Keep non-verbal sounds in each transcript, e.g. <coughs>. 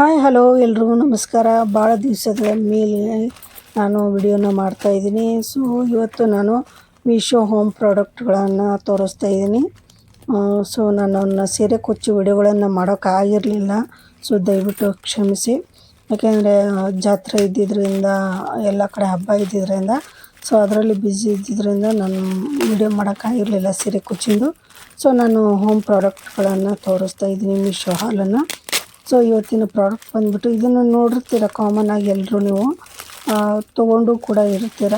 Hi, hello, ಎಲ್ರಿಗೂ ನಮಸ್ಕಾರ. ಭಾಳ ದಿವಸದ ಮೇಲೆ ನಾನು ವಿಡಿಯೋನ ಮಾಡ್ತಾಯಿದ್ದೀನಿ ಸೊ ಇವತ್ತು ನಾನು ಮೀಶೋ ಹೋಮ್ ಪ್ರಾಡಕ್ಟ್ಗಳನ್ನು ತೋರಿಸ್ತಾ ಇದ್ದೀನಿ. ಸೊ ನಾನು ಸೀರೆ ಕುಚ್ಚು ವಿಡಿಯೋಗಳನ್ನು ಮಾಡೋಕ್ಕಾಗಿರಲಿಲ್ಲ ಸೊ ದಯವಿಟ್ಟು ಕ್ಷಮಿಸಿ. ಯಾಕೆಂದರೆ ಜಾತ್ರೆ ಇದ್ದಿದ್ದರಿಂದ ಎಲ್ಲ ಕಡೆ ಹಬ್ಬ ಇದ್ದಿದ್ದರಿಂದ ಸೊ ಅದರಲ್ಲಿ ಬ್ಯುಸಿ ಇದ್ದಿದ್ದರಿಂದ ನಾನು ವಿಡಿಯೋ ಮಾಡೋಕ್ಕಾಗಿರಲಿಲ್ಲ ಸೀರೆ ಕೊಚ್ಚಿಂದು. ಸೊ ನಾನು ಹೋಮ್ ಪ್ರಾಡಕ್ಟ್ಗಳನ್ನು ತೋರಿಸ್ತಾ ಇದ್ದೀನಿ ಮೀಶೋ ಹಾಲನ್ನು ಸೊ ಇವತ್ತಿನ ಪ್ರಾಡಕ್ಟ್ ಬಂದ್ಬಿಟ್ಟು ಇದನ್ನು ನೋಡಿರ್ತೀರ ಕಾಮನ್ ಆಗಿ ಎಲ್ಲರೂ ನೀವು. ತೊಗೊಂಡು ಕೂಡ ಇರ್ತೀರ.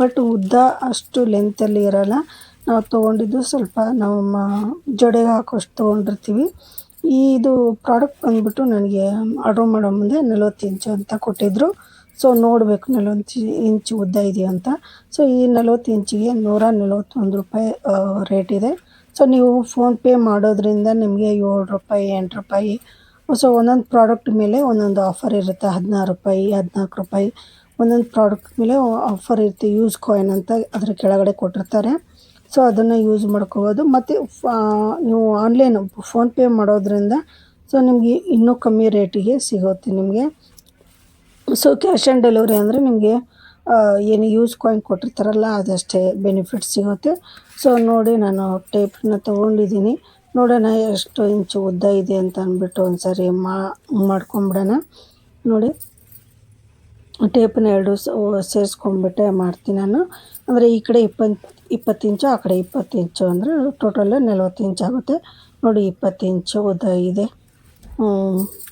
ಬಟ್ ಉದ್ದ ಅಷ್ಟು ಲೆಂತಲ್ಲಿ ಇರಲ್ಲ. ನಾವು ತೊಗೊಂಡಿದ್ದು ಸ್ವಲ್ಪ ನಮ್ಮ ಜಡೆಗೆ ಹಾಕೋಷ್ಟು ತೊಗೊಂಡಿರ್ತೀವಿ. ಇದು ಪ್ರಾಡಕ್ಟ್ ಬಂದ್ಬಿಟ್ಟು ನನಗೆ ಆರ್ಡ್ರ್ ಮಾಡೋ ಮುಂದೆ ನಲ್ವತ್ತು ಇಂಚು ಅಂತ ಕೊಟ್ಟಿದ್ದರು ಸೊ ನೋಡಬೇಕು ನಲ್ವತ್ತು ಇಂಚು ಉದ್ದ ಇದೆಯಾ ಅಂತ. ಸೊ ಈ ನಲ್ವತ್ತು ಇಂಚಿಗೆ ನೂರ ನಲ್ವತ್ತೊಂದು ರೂಪಾಯಿ ರೇಟ್ ಇದೆ. ಸೊ ನೀವು ಫೋನ್ಪೇ ಮಾಡೋದ್ರಿಂದ ನಿಮಗೆ ಏಳು ರೂಪಾಯಿ, ಎಂಟು ರೂಪಾಯಿ ಸೊ ಒಂದೊಂದು ಪ್ರಾಡಕ್ಟ್ ಮೇಲೆ ಒಂದೊಂದು ಆಫರ್ ಇರುತ್ತೆ. ಹದಿನಾರು ರೂಪಾಯಿ, ಹದಿನಾಲ್ಕು ರೂಪಾಯಿ. ಒಂದೊಂದು ಪ್ರಾಡಕ್ಟ್ ಮೇಲೆ ಆಫರ್ ಇರುತ್ತೆ. ಯೂಸ್ ಕಾಯಿನ್ ಅಂತ ಅದ್ರ ಕೆಳಗಡೆ ಕೊಟ್ಟಿರ್ತಾರೆ. ಸೊ ಅದನ್ನು ಯೂಸ್ ಮಾಡ್ಕೋಬೋದು. ಮತ್ತು ನೀವು ಆನ್ಲೈನ್ ಫೋನ್ಪೇ ಮಾಡೋದ್ರಿಂದ ಸೊ ನಿಮಗೆ ಇನ್ನೂ ಕಮ್ಮಿ ರೇಟಿಗೆ ಸಿಗುತ್ತೆ ನಿಮಗೆ. ಸೊ ಕ್ಯಾಶ್ ಆನ್ ಡೆಲಿವರಿ ಅಂದರೆ ನಿಮಗೆ ಏನು ಯೂಸ್ ಕಾಯಿನ್ ಕೊಟ್ಟಿರ್ತಾರಲ್ಲ, ಅದಷ್ಟೇ ಬೆನಿಫಿಟ್ ಸಿಗುತ್ತೆ. ಸೊ ನೋಡಿ, ನಾನು ಟೇಪನ್ನ ತೊಗೊಂಡಿದ್ದೀನಿ. ನೋಡೋಣ, ಎಷ್ಟು ಇಂಚು ಉದ್ದ ಇದೆ ಅಂತ ಅಂದ್ಬಿಟ್ಟು ಒಂದು ಸರಿ ಮಾ, ಮಾಡ್ಕೊಂಬಿಡೋಣ. ನೋಡಿ ಟೇಪನ್ನ ಎರಡು ಸೇರಿಸ್ಕೊಂಡ್ಬಿಟ್ಟೆ ಮಾಡ್ತೀನಿ ನಾನು. ಅಂದರೆ ಈ ಕಡೆ ಇಪ್ಪತ್ತು ಇಪ್ಪತ್ತು ಇಂಚು, ಆ ಕಡೆ ಇಪ್ಪತ್ತು ಇಂಚು ಅಂದರೆ ಟೋಟಲ್ ನಲ್ವತ್ತು ಇಂಚು ಆಗುತ್ತೆ. ನೋಡಿ, ಇಪ್ಪತ್ತು ಇಂಚು ಉದ್ದ ಇದೆ.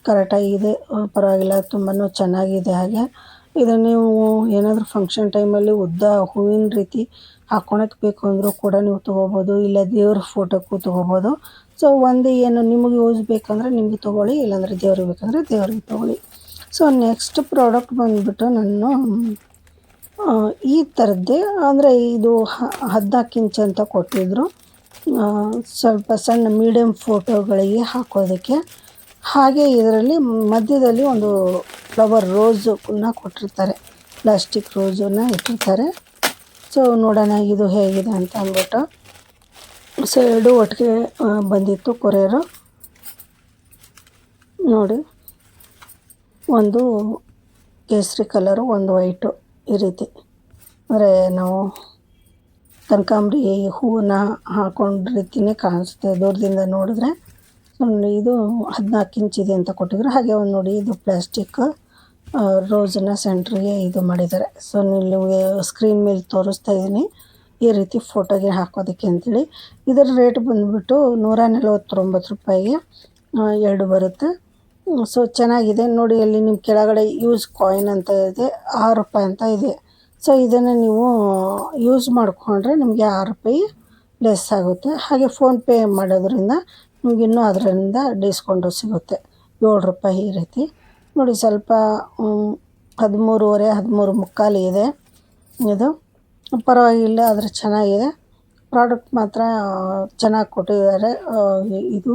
ಕರೆಕ್ಟಾಗಿದೆ ಪರವಾಗಿಲ್ಲ ತುಂಬಾ ಚೆನ್ನಾಗಿದೆ ಹಾಗೆ. ಇದನ್ನು ನೀವು ಏನಾದರೂ ಫಂಕ್ಷನ್ ಟೈಮಲ್ಲಿ ಉದ್ದ ಹೂವಿನ ರೀತಿ ಹಾಕ್ಕೊಳಕ್ಕೆ ಬೇಕು ಅಂದರೂ ಕೂಡ ನೀವು ತೊಗೋಬೋದು, ಇಲ್ಲ ದೇವ್ರ ಫೋಟೋಕ್ಕೂ ತೊಗೋಬೋದು. ಸೊ ಒಂದು ಏನು ನಿಮಗೆ ಯೂಸ್ ಬೇಕಂದರೆ ನಿಮಗೆ ತೊಗೊಳ್ಳಿ, ಇಲ್ಲಾಂದರೆ ದೇವ್ರಿಗೆ ಬೇಕಂದರೆ ದೇವ್ರಿಗೆ ತೊಗೊಳ್ಳಿ. ಸೊ ನೆಕ್ಸ್ಟ್ ಪ್ರಾಡಕ್ಟ್ ಬಂದುಬಿಟ್ಟು ನಾನು ಈ ಥರದ್ದೇ ಅಂದರೆ ಇದು ಹದಿನಾಲ್ಕು ಇಂಚ್ ಅಂತ ಕೊಟ್ಟಿದ್ದರು ಸ್ವಲ್ಪ ಸಣ್ಣ ಮೀಡಿಯಮ್ ಫೋಟೋಗಳಿಗೆ ಹಾಕೋದಕ್ಕೆ. ಹಾಗೆ ಇದರಲ್ಲಿ ಮಧ್ಯದಲ್ಲಿ ಒಂದು ಫ್ಲವರ್ ರೋಸನ್ನ ಕೊಟ್ಟಿರ್ತಾರೆ. ಪ್ಲಾಸ್ಟಿಕ್ ರೋಸನ್ನ ಇಟ್ಟಿರ್ತಾರೆ. ಸೊ ನೋಡೋಣ ಇದು ಹೇಗಿದೆ ಅಂತ ಅಂದ್ಬಿಟ್ಟು. ಸೊ, ಎರಡು ಒಟ್ಟಿಗೆ ಬಂದಿತ್ತು ಕೊರಿಯರು. ನೋಡಿ, ಒಂದು ಕೇಸರಿ ಕಲರು, ಒಂದು ವೈಟು ಈ ರೀತಿ. ಅಂದರೆ ನಾವು ಕನಕಾಂಬ್ರಿ ಹೂವನ್ನ ಹಾಕೊಂಡ ರೀತಿಯೇ ಕಾಣಿಸುತ್ತೆ ದೂರದಿಂದ ನೋಡಿದ್ರೆ. ಇದು ಹದಿನಾಲ್ಕು ಇಂಚಿದೆ ಅಂತ ಕೊಟ್ಟಿದ್ರು. ಹಾಗೆ ಒಂದು ನೋಡಿ, ಇದು ಪ್ಲಾಸ್ಟಿಕ್. ರೋಸನ್ನ ಸೆಂಟ್ರಿಗೆ ಇದು ಮಾಡಿದ್ದಾರೆ. ಸೊ ನಿಮಗೆ ಸ್ಕ್ರೀನ್ ಮೇಲೆ ತೋರಿಸ್ತಾ ಇದ್ದೀನಿ. ಈ ರೀತಿ ಫೋಟೋಗೆ ಹಾಕೋದಕ್ಕೆ ಅಂತೇಳಿ. ಇದರ ರೇಟ್ ಬಂದುಬಿಟ್ಟು ನೂರ ನಲವತ್ತೊಂಬತ್ತು ರೂಪಾಯಿಗೆ ಎರಡು ಬರುತ್ತೆ. ಸೊ ಚೆನ್ನಾಗಿದೆ. ನೋಡಿ, ಅಲ್ಲಿ ನಿಮ್ಮ ಕೆಳಗಡೆ ಯೂಸ್ ಕಾಯಿನ್ ಅಂತ ಇದೆ. ಆರು ರೂಪಾಯಿ ಅಂತ ಇದೆ. ಸೊ ಇದನ್ನು ನೀವು ಯೂಸ್ ಮಾಡಿಕೊಂಡ್ರೆ ನಿಮಗೆ ಆರು ರೂಪಾಯಿ ಲೆಸ್ ಆಗುತ್ತೆ. ಹಾಗೆ ಫೋನ್ಪೇ ಮಾಡೋದ್ರಿಂದ ನಿಮಗಿನ್ನೂ ಅದರಿಂದ ಡಿಸ್ಕೌಂಟು ಸಿಗುತ್ತೆ. ಏಳು ರೂಪಾಯಿ ಈ ರೀತಿ. ನೋಡಿ ಸ್ವಲ್ಪ ಹದಿಮೂರುವರೆ, ಹದಿಮೂರು ಮುಕ್ಕಾಲು ಇದೆ. ಇದು ಪರವಾಗಿಲ್ಲ, ಆದರೆ ಚೆನ್ನಾಗಿದೆ. ಪ್ರಾಡಕ್ಟ್ ಮಾತ್ರ ಚೆನ್ನಾಗಿ ಕೊಟ್ಟಿದ್ದಾರೆ ಇದು.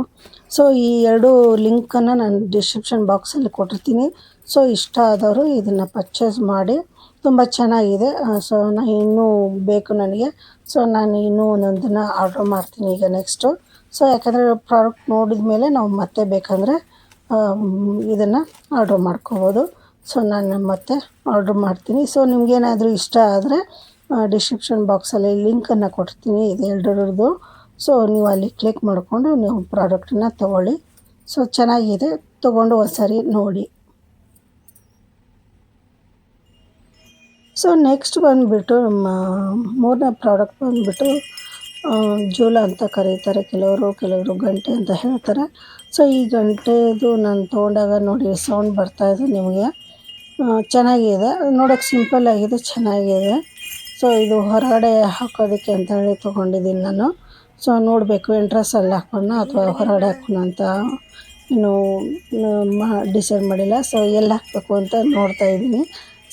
ಸೊ ಈ ಎರಡು ಲಿಂಕನ್ನು ನಾನು ಡಿಸ್ಕ್ರಿಪ್ಷನ್ ಬಾಕ್ಸಲ್ಲಿ ಕೊಟ್ಟಿರ್ತೀನಿ. ಸೊ ಇಷ್ಟ ಆದವರು ಇದನ್ನು ಪರ್ಚೇಸ್ ಮಾಡಿ. ತುಂಬ ಚೆನ್ನಾಗಿದೆ. ಸೊ ನಾನು ಇನ್ನೂ ಬೇಕು ನನಗೆ. ಸೊ ನಾನು ಇನ್ನೂ ಒಂದೊಂದನ್ನು ಆರ್ಡ್ರ್ ಮಾಡ್ತೀನಿ ಈಗ ನೆಕ್ಸ್ಟು ಸೊ ಯಾಕಂದರೆ ಪ್ರಾಡಕ್ಟ್ ನೋಡಿದ ಮೇಲೆ ನಾವು ಮತ್ತೆ ಬೇಕಂದರೆ ಇದನ್ನು ಆರ್ಡ್ರ್ ಮಾಡ್ಕೋಬೋದು. ಸೊ ನಾನು ಮತ್ತೆ ಆರ್ಡ್ರ್ ಮಾಡ್ತೀನಿ. ಸೊ ನಿಮಗೇನಾದರೂ ಇಷ್ಟ ಆದರೆ ಡಿಸ್ಕ್ರಿಪ್ಷನ್ ಬಾಕ್ಸಲ್ಲಿ ಲಿಂಕನ್ನು ಕೊಡ್ತೀನಿ. ಇದು ಎರಡರದ್ದು. ಸೊ ನೀವು ಅಲ್ಲಿ ಕ್ಲಿಕ್ ಮಾಡಿಕೊಂಡು ನೀವು ಪ್ರಾಡಕ್ಟನ್ನು ತೊಗೊಳ್ಳಿ. ಸೊ ಚೆನ್ನಾಗಿದೆ. ತೊಗೊಂಡು ಒಂದ್ಸರಿ ನೋಡಿ. ಸೊ ನೆಕ್ಸ್ಟ್ ಬಂದುಬಿಟ್ಟು, ನಮ್ಮ, ಮೂರನೇ ಪ್ರಾಡಕ್ಟ್ ಬಂದುಬಿಟ್ಟು ಜೂಲ ಅಂತ ಕರೀತಾರೆ. ಕೆಲವರು ಕೆಲವರು ಗಂಟೆ ಅಂತ ಹೇಳ್ತಾರೆ. ಸೊ ಈ ಗಂಟೆದು ನಾನು ತೊಗೊಂಡಾಗ ನೋಡಿ ಸೌಂಡ್ ಬರ್ತಾಯಿದೆ ನಿಮಗೆ. ಚೆನ್ನಾಗಿದೆ. ನೋಡೋಕ್ಕೆ ಸಿಂಪಲ್ ಆಗಿದೆ, ಚೆನ್ನಾಗಿದೆ. ಸೊ ಇದು ಹೊರಗಡೆ ಹಾಕೋದಕ್ಕೆ ಅಂತೇಳಿ ತೊಗೊಂಡಿದ್ದೀನಿ ನಾನು. ಸೊ ನೋಡಬೇಕು ಎಂಟ್ರೆನ್ಸಲ್ಲಿ ಹಾಕೋಣ ಅಥವಾ ಹೊರಗಡೆ ಹಾಕೋಣ ಅಂತ ಇನ್ನು ಮಾ ಡಿಸೈಡ್ ಮಾಡಿಲ್ಲ. ಸೊ ಎಲ್ಲಿ ಹಾಕಬೇಕು ಅಂತ ನೋಡ್ತಾ ಇದ್ದೀನಿ.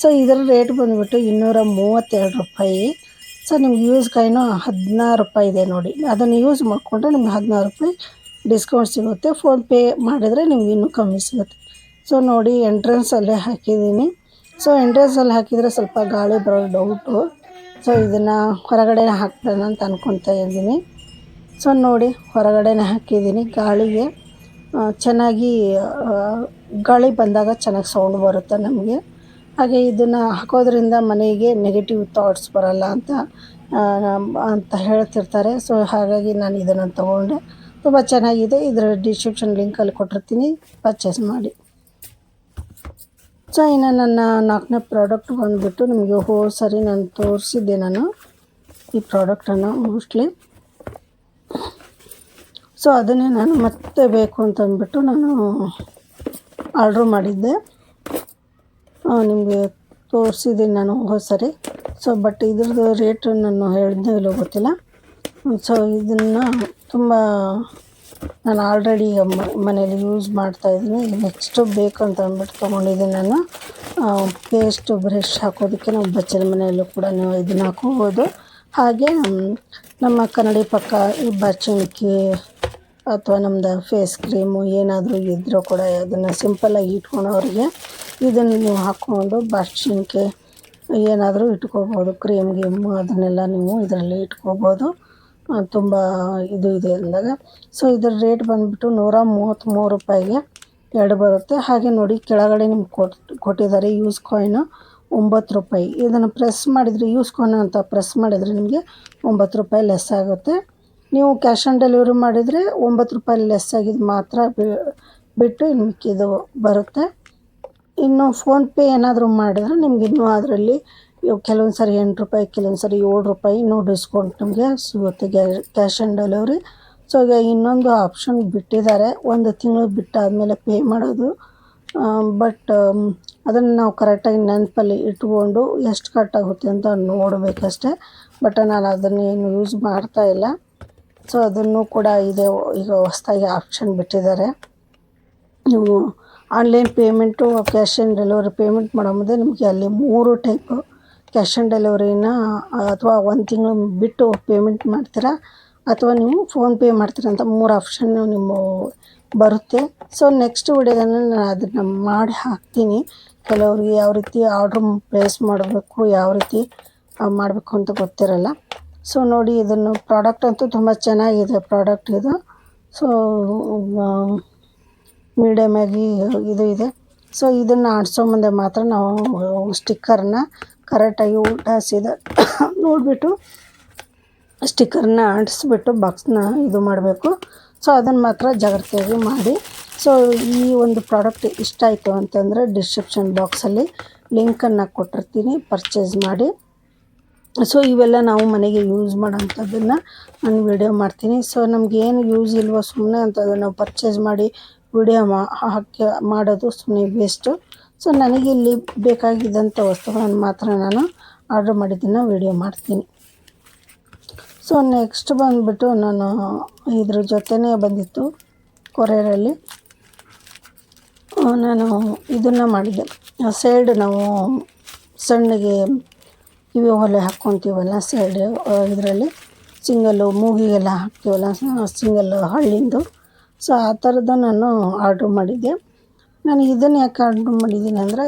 ಸೊ ಇದರ ರೇಟ್ ಬಂದುಬಿಟ್ಟು ಇನ್ನೂರ ಮೂವತ್ತೆರಡು ರೂಪಾಯಿ. ಸೊ ನಿಮ್ಗೆ ಯೂಸ್ ಕಾಯಿನು ಹದಿನಾರು ರೂಪಾಯಿ ಇದೆ ನೋಡಿ. ಅದನ್ನು ಯೂಸ್ ಮಾಡಿಕೊಂಡ್ರೆ ನಿಮ್ಗೆ ಹದಿನಾರು ರೂಪಾಯಿ ಡಿಸ್ಕೌಂಟ್ ಸಿಗುತ್ತೆ. ಫೋನ್ಪೇ ಮಾಡಿದರೆ ನಿಮ್ಗೆ ಇನ್ನೂ ಕಮ್ಮಿ ಸಿಗುತ್ತೆ. ಸೊ ನೋಡಿ ಎಂಟ್ರೆನ್ಸಲ್ಲೇ ಹಾಕಿದ್ದೀನಿ. ಸೊ ಎಂಟ್ರೆನ್ಸಲ್ಲಿ ಹಾಕಿದರೆ ಸ್ವಲ್ಪ ಗಾಳಿ ಬರೋ ಡೌಟು ಸೊ ಇದನ್ನು ಹೊರಗಡೆನೇ ಹಾಕ್ಬಿಡೋಣ ಅಂತ ಅನ್ಕೊತಾ ಇದ್ದೀನಿ. ಸೊ ನೋಡಿ, ಹೊರಗಡೆನೇ ಹಾಕಿದ್ದೀನಿ ಗಾಳಿಗೆ. ಚೆನ್ನಾಗಿ ಗಾಳಿ ಬಂದಾಗ ಚೆನ್ನಾಗಿ ಸೌಂಡ್ ಬರುತ್ತೆ ನಮಗೆ. ಹಾಗೆ ಇದನ್ನು ಹಾಕೋದ್ರಿಂದ ಮನೆಗೆ ನೆಗೆಟಿವ್ ಥಾಟ್ಸ್ ಬರಲ್ಲ ಅಂತ ಅಂತ ಹೇಳ್ತಿರ್ತಾರೆ. ಸೊ ಹಾಗಾಗಿ ನಾನು ಇದನ್ನು ತೊಗೊಂಡೆ. ತುಂಬ ಚೆನ್ನಾಗಿದೆ. ಇದರ ಡಿಸ್ಕ್ರಿಪ್ಷನ್ ಲಿಂಕಲ್ಲಿ ಕೊಟ್ಟಿರ್ತೀನಿ. ಪರ್ಚೇಸ್ ಮಾಡಿ. ಸೊ ಇನ್ನು ನನ್ನ ನಾಲ್ಕನೇ ಪ್ರಾಡಕ್ಟ್ ಬಂದುಬಿಟ್ಟು ನಿಮಗೆ ಹೋ ಸರಿ, ನಾನು ತೋರಿಸಿದ್ದೆ ನಾನು. ಈ ಪ್ರಾಡಕ್ಟನ್ನು ಮೋಸ್ಟ್ಲಿ ಸೊ ಅದನ್ನೇ ನಾನು ಮತ್ತೆ ಬೇಕು ಅಂತಂದ್ಬಿಟ್ಟು ನಾನು ಆರ್ಡ್ರು ಮಾಡಿದ್ದೆ. ನಿಮಗೆ ತೋರಿಸಿದ್ದೀನಿ ನಾನು ಸರಿ ಸೊ ಬಟ್ ಇದ್ರದ್ದು ರೇಟ್ ನಾನು ಹೇಳಿದ್ನೋ ಇಲ್ಲೋ ಗೊತ್ತಿಲ್ಲ. ಸೊ ಇದನ್ನು ತುಂಬ ನಾನು ಆಲ್ರೆಡಿ ಮನೇಲಿ ಯೂಸ್ ಮಾಡ್ತಾಯಿದ್ದೀನಿ ನೆಕ್ಸ್ಟು ಬೇಕು ಅಂತ ಅಂದ್ಬಿಟ್ಟು ತೊಗೊಂಡಿದ್ದೀನಿ ನಾನು. ಪೇಸ್ಟು ಬ್ರಷ್ ಹಾಕೋದಕ್ಕೆ ನಾವು ಬಚ್ಚಲ ಮನೆಯಲ್ಲೂ ಕೂಡ ನೀವು ಇದನ್ನು ಹಾಕೋಬೋದು. ಹಾಗೆ, ನಮ್ಮ ಕನ್ನಡಿ ಪಕ್ಕ ಈ ಬಚ್ಚಣಿಕೆ ಅಥವಾ ನಮ್ದು ಫೇಸ್ ಕ್ರೀಮು ಏನಾದರೂ ಇದ್ದರೂ ಕೂಡ ಅದನ್ನು ಸಿಂಪಲ್ಲಾಗಿ ಇಟ್ಕೊಳೋರಿಗೆ ಇದನ್ನು ನೀವು ಹಾಕ್ಕೊಂಡು ಬಾರ್ಶಿಣಿಕೆ ಏನಾದರೂ ಇಟ್ಕೋಬೋದು ಕ್ರೀಮ್ ಗೀಮು ಅದನ್ನೆಲ್ಲ ನೀವು ಇದರಲ್ಲಿ ಇಟ್ಕೋಬೋದು. ತುಂಬ ಇದು ಇದೆ ಅಂದಾಗ. ಸೊ ಇದರ ರೇಟ್ ಬಂದುಬಿಟ್ಟು ನೂರ ಮೂವತ್ತ್ಮೂರು ರೂಪಾಯಿಗೆ ಎರಡು ಬರುತ್ತೆ. ಹಾಗೆ ನೋಡಿ ಕೆಳಗಡೆ ನಿಮ್ಗೆ ಕೊಟ್ಟು ಕೊಟ್ಟಿದ್ದಾರೆ ಯೂಸ್ ಕಾಯಿನು ಒಂಬತ್ತು ರೂಪಾಯಿ. ಇದನ್ನು ಪ್ರೆಸ್ ಮಾಡಿದರೆ ಯೂಸ್ ಕಾಯ್ನು ಅಂತ ಪ್ರೆಸ್ ಮಾಡಿದರೆ ನಿಮಗೆ ಒಂಬತ್ತು ರೂಪಾಯಿ ಲೆಸ್ ಆಗುತ್ತೆ. ನೀವು ಕ್ಯಾಶ್ ಆನ್ ಡೆಲಿವರಿ ಮಾಡಿದರೆ ಒಂಬತ್ತು ರೂಪಾಯಿ ಲೆಸ್ ಆಗಿದ್ದು ಮಾತ್ರ ಬಿಟ್ಟು ಇನ್ನು ಮಿಕ್ಕಿದ್ದು ಬರುತ್ತೆ. ಇನ್ನು ಫೋನ್ಪೇ ಏನಾದರೂ ಮಾಡಿದ್ರೆ ನಿಮ್ಗೆ ಇನ್ನೂ ಅದರಲ್ಲಿ ಕೆಲವೊಂದು ಸಾರಿ ಎಂಟು ರೂಪಾಯಿ ಕೆಲವೊಂದು ಸಾರಿ ಏಳು ರೂಪಾಯಿ ಇನ್ನೂ ಡಿಸ್ಕೌಂಟ್ ನಿಮಗೆ ಸಿಗುತ್ತೆ ಕ್ಯಾಶ್ ಆನ್ ಡೆಲಿವರಿ. ಸೊ, ಈಗ ಇನ್ನೊಂದು ಆಪ್ಷನ್ ಬಿಟ್ಟಿದ್ದಾರೆ. ಒಂದು ತಿಂಗಳು ಬಿಟ್ಟಾದಮೇಲೆ ಪೇ ಮಾಡೋದು. ಬಟ್ ಅದನ್ನು ನಾವು ಕರೆಕ್ಟಾಗಿ ನೆನಪಲ್ಲಿ ಇಟ್ಕೊಂಡು ಎಷ್ಟು ಕಟ್ಟಾಗುತ್ತೆ ಅಂತ ನೋಡಬೇಕಷ್ಟೆ. ಬಟ್ ನಾನು ಅದನ್ನೇನು ಯೂಸ್ ಮಾಡ್ತಾ ಇಲ್ಲ. ಸೊ ಅದನ್ನು ಕೂಡ ಇದೆ. ಈಗ ಹೊಸದಾಗಿ ಆಪ್ಷನ್ ಬಿಟ್ಟಿದ್ದಾರೆ. ನೀವು online payment cash on delivery payment ಮಾಡೋ ಮುಂದೆ ನಿಮಗೆ ಅಲ್ಲಿ ಮೂರು ಟೈಪು ಕ್ಯಾಶ್ ಆನ್ ಡೆಲಿವರಿನ ಅಥವಾ ಒಂದು ತಿಂಗಳು ಬಿಟ್ಟು ಪೇಮೆಂಟ್ ಮಾಡ್ತೀರಾ? ಅಥವಾ ನೀವು ಫೋನ್ಪೇ ಮಾಡ್ತೀರಾ ಅಂತ ಮೂರು ಆಪ್ಷನ್ನು ನಿಮ್ಮ ಬರುತ್ತೆ. ಸೊ ನೆಕ್ಸ್ಟ್ ವಿಡಿಯೋದಲ್ಲಿ ನಾನು ಅದನ್ನು ಮಾಡಿ ಹಾಕ್ತೀನಿ. ಕೆಲವ್ರಿಗೆ ಯಾವ ರೀತಿ ಆರ್ಡ್ರ್ ಪ್ಲೇಸ್ ಮಾಡಬೇಕು, ಯಾವ ರೀತಿ ಮಾಡಬೇಕು ಅಂತ ಗೊತ್ತಿರಲ್ಲ. ಸೊ ನೋಡಿ, ಇದನ್ನು ಪ್ರಾಡಕ್ಟ್ ಅಂತೂ ತುಂಬ ಚೆನ್ನಾಗಿದೆ ಪ್ರಾಡಕ್ಟ್ ಇದು. ಸೊ ಮೀಡಿಯಮಾಗಿ ಇದು ಇದೆ. ಸೊ ಇದನ್ನು ಆಡಿಸೋ ಮುಂದೆ ಮಾತ್ರ ನಾವು ಸ್ಟಿಕ್ಕರ್ನ ಕರೆಕ್ಟಾಗಿ ಊಟ ಸೀದಾ <coughs> ನೋಡಿಬಿಟ್ಟು ಸ್ಟಿಕ್ಕರ್ನ ಅಂಟಿಸ್ಬಿಟ್ಟು ಬಾಕ್ಸ್ನ ಇದು ಮಾಡಬೇಕು. ಸೊ ಅದನ್ನು ಮಾತ್ರ ಜಾಗ್ರತೆಯಾಗಿ ಮಾಡಿ. ಸೊ ಈ ಒಂದು ಪ್ರಾಡಕ್ಟ್ ಇಷ್ಟ ಆಯಿತು ಅಂತಂದರೆ ಡಿಸ್ಕ್ರಿಪ್ಷನ್ ಬಾಕ್ಸಲ್ಲಿ ಲಿಂಕನ್ನು ಕೊಟ್ಟಿರ್ತೀನಿ. ಪರ್ಚೇಸ್ ಮಾಡಿ. ಸೊ ಇವೆಲ್ಲ ನಾವು ಮನೆಗೆ ಯೂಸ್ ಮಾಡೋಂಥದ್ದನ್ನು ನಾನು ವಿಡಿಯೋ ಮಾಡ್ತೀನಿ. ಸೊ ನಮ್ಗೆ ಏನು ಯೂಸ್ ಇಲ್ವೋ ಸುಮ್ಮನೆ ಅಂಥದ್ದನ್ನು ಪರ್ಚೇಸ್ ಮಾಡಿ ವಿಡಿಯೋ ಮಾ ಹಾಕಿ ಮಾಡೋದು ಸುಮ್ಮನೆ ವೇಸ್ಟು ಸೊ ನನಗೆ ಇಲ್ಲಿ ಬೇಕಾಗಿದ್ದಂಥ ವಸ್ತುಗಳನ್ನು ಮಾತ್ರ ನಾನು ಆರ್ಡ್ರ್ ಮಾಡಿದ್ದನ್ನು ವಿಡಿಯೋ ಮಾಡ್ತೀನಿ. ಸೊ ನೆಕ್ಸ್ಟ್ ಬಂದುಬಿಟ್ಟು ನಾನು ಇದ್ರ ಜೊತೆನೇ ಬಂದಿತ್ತು ಕೊರಿಯರಲ್ಲಿ. ನಾನು ಇದನ್ನು ಮಾಡಿದ್ದೆ. ಸೈಡ್ ನಾವು ಸಣ್ಣಗೆ ಕಿವಿ ಒಲೆ ಹಾಕ್ಕೊತೀವಲ್ಲ ಸೈಡ್ ಇದರಲ್ಲಿ ಸಿಂಗಲ್ಲು, ಮೂಗಿಗೆಲ್ಲ ಹಾಕ್ತೀವಲ್ಲ ಸಿಂಗಲ್ ಹಳ್ಳಿಂದು. ಸೊ ಆ ಥರದ್ದು ನಾನು ಆರ್ಡ್ರ್ ಮಾಡಿದ್ದೆ. ನಾನು ಇದನ್ನು ಯಾಕೆ ಆರ್ಡ್ರ್ ಮಾಡಿದ್ದೀನಿ ಅಂದರೆ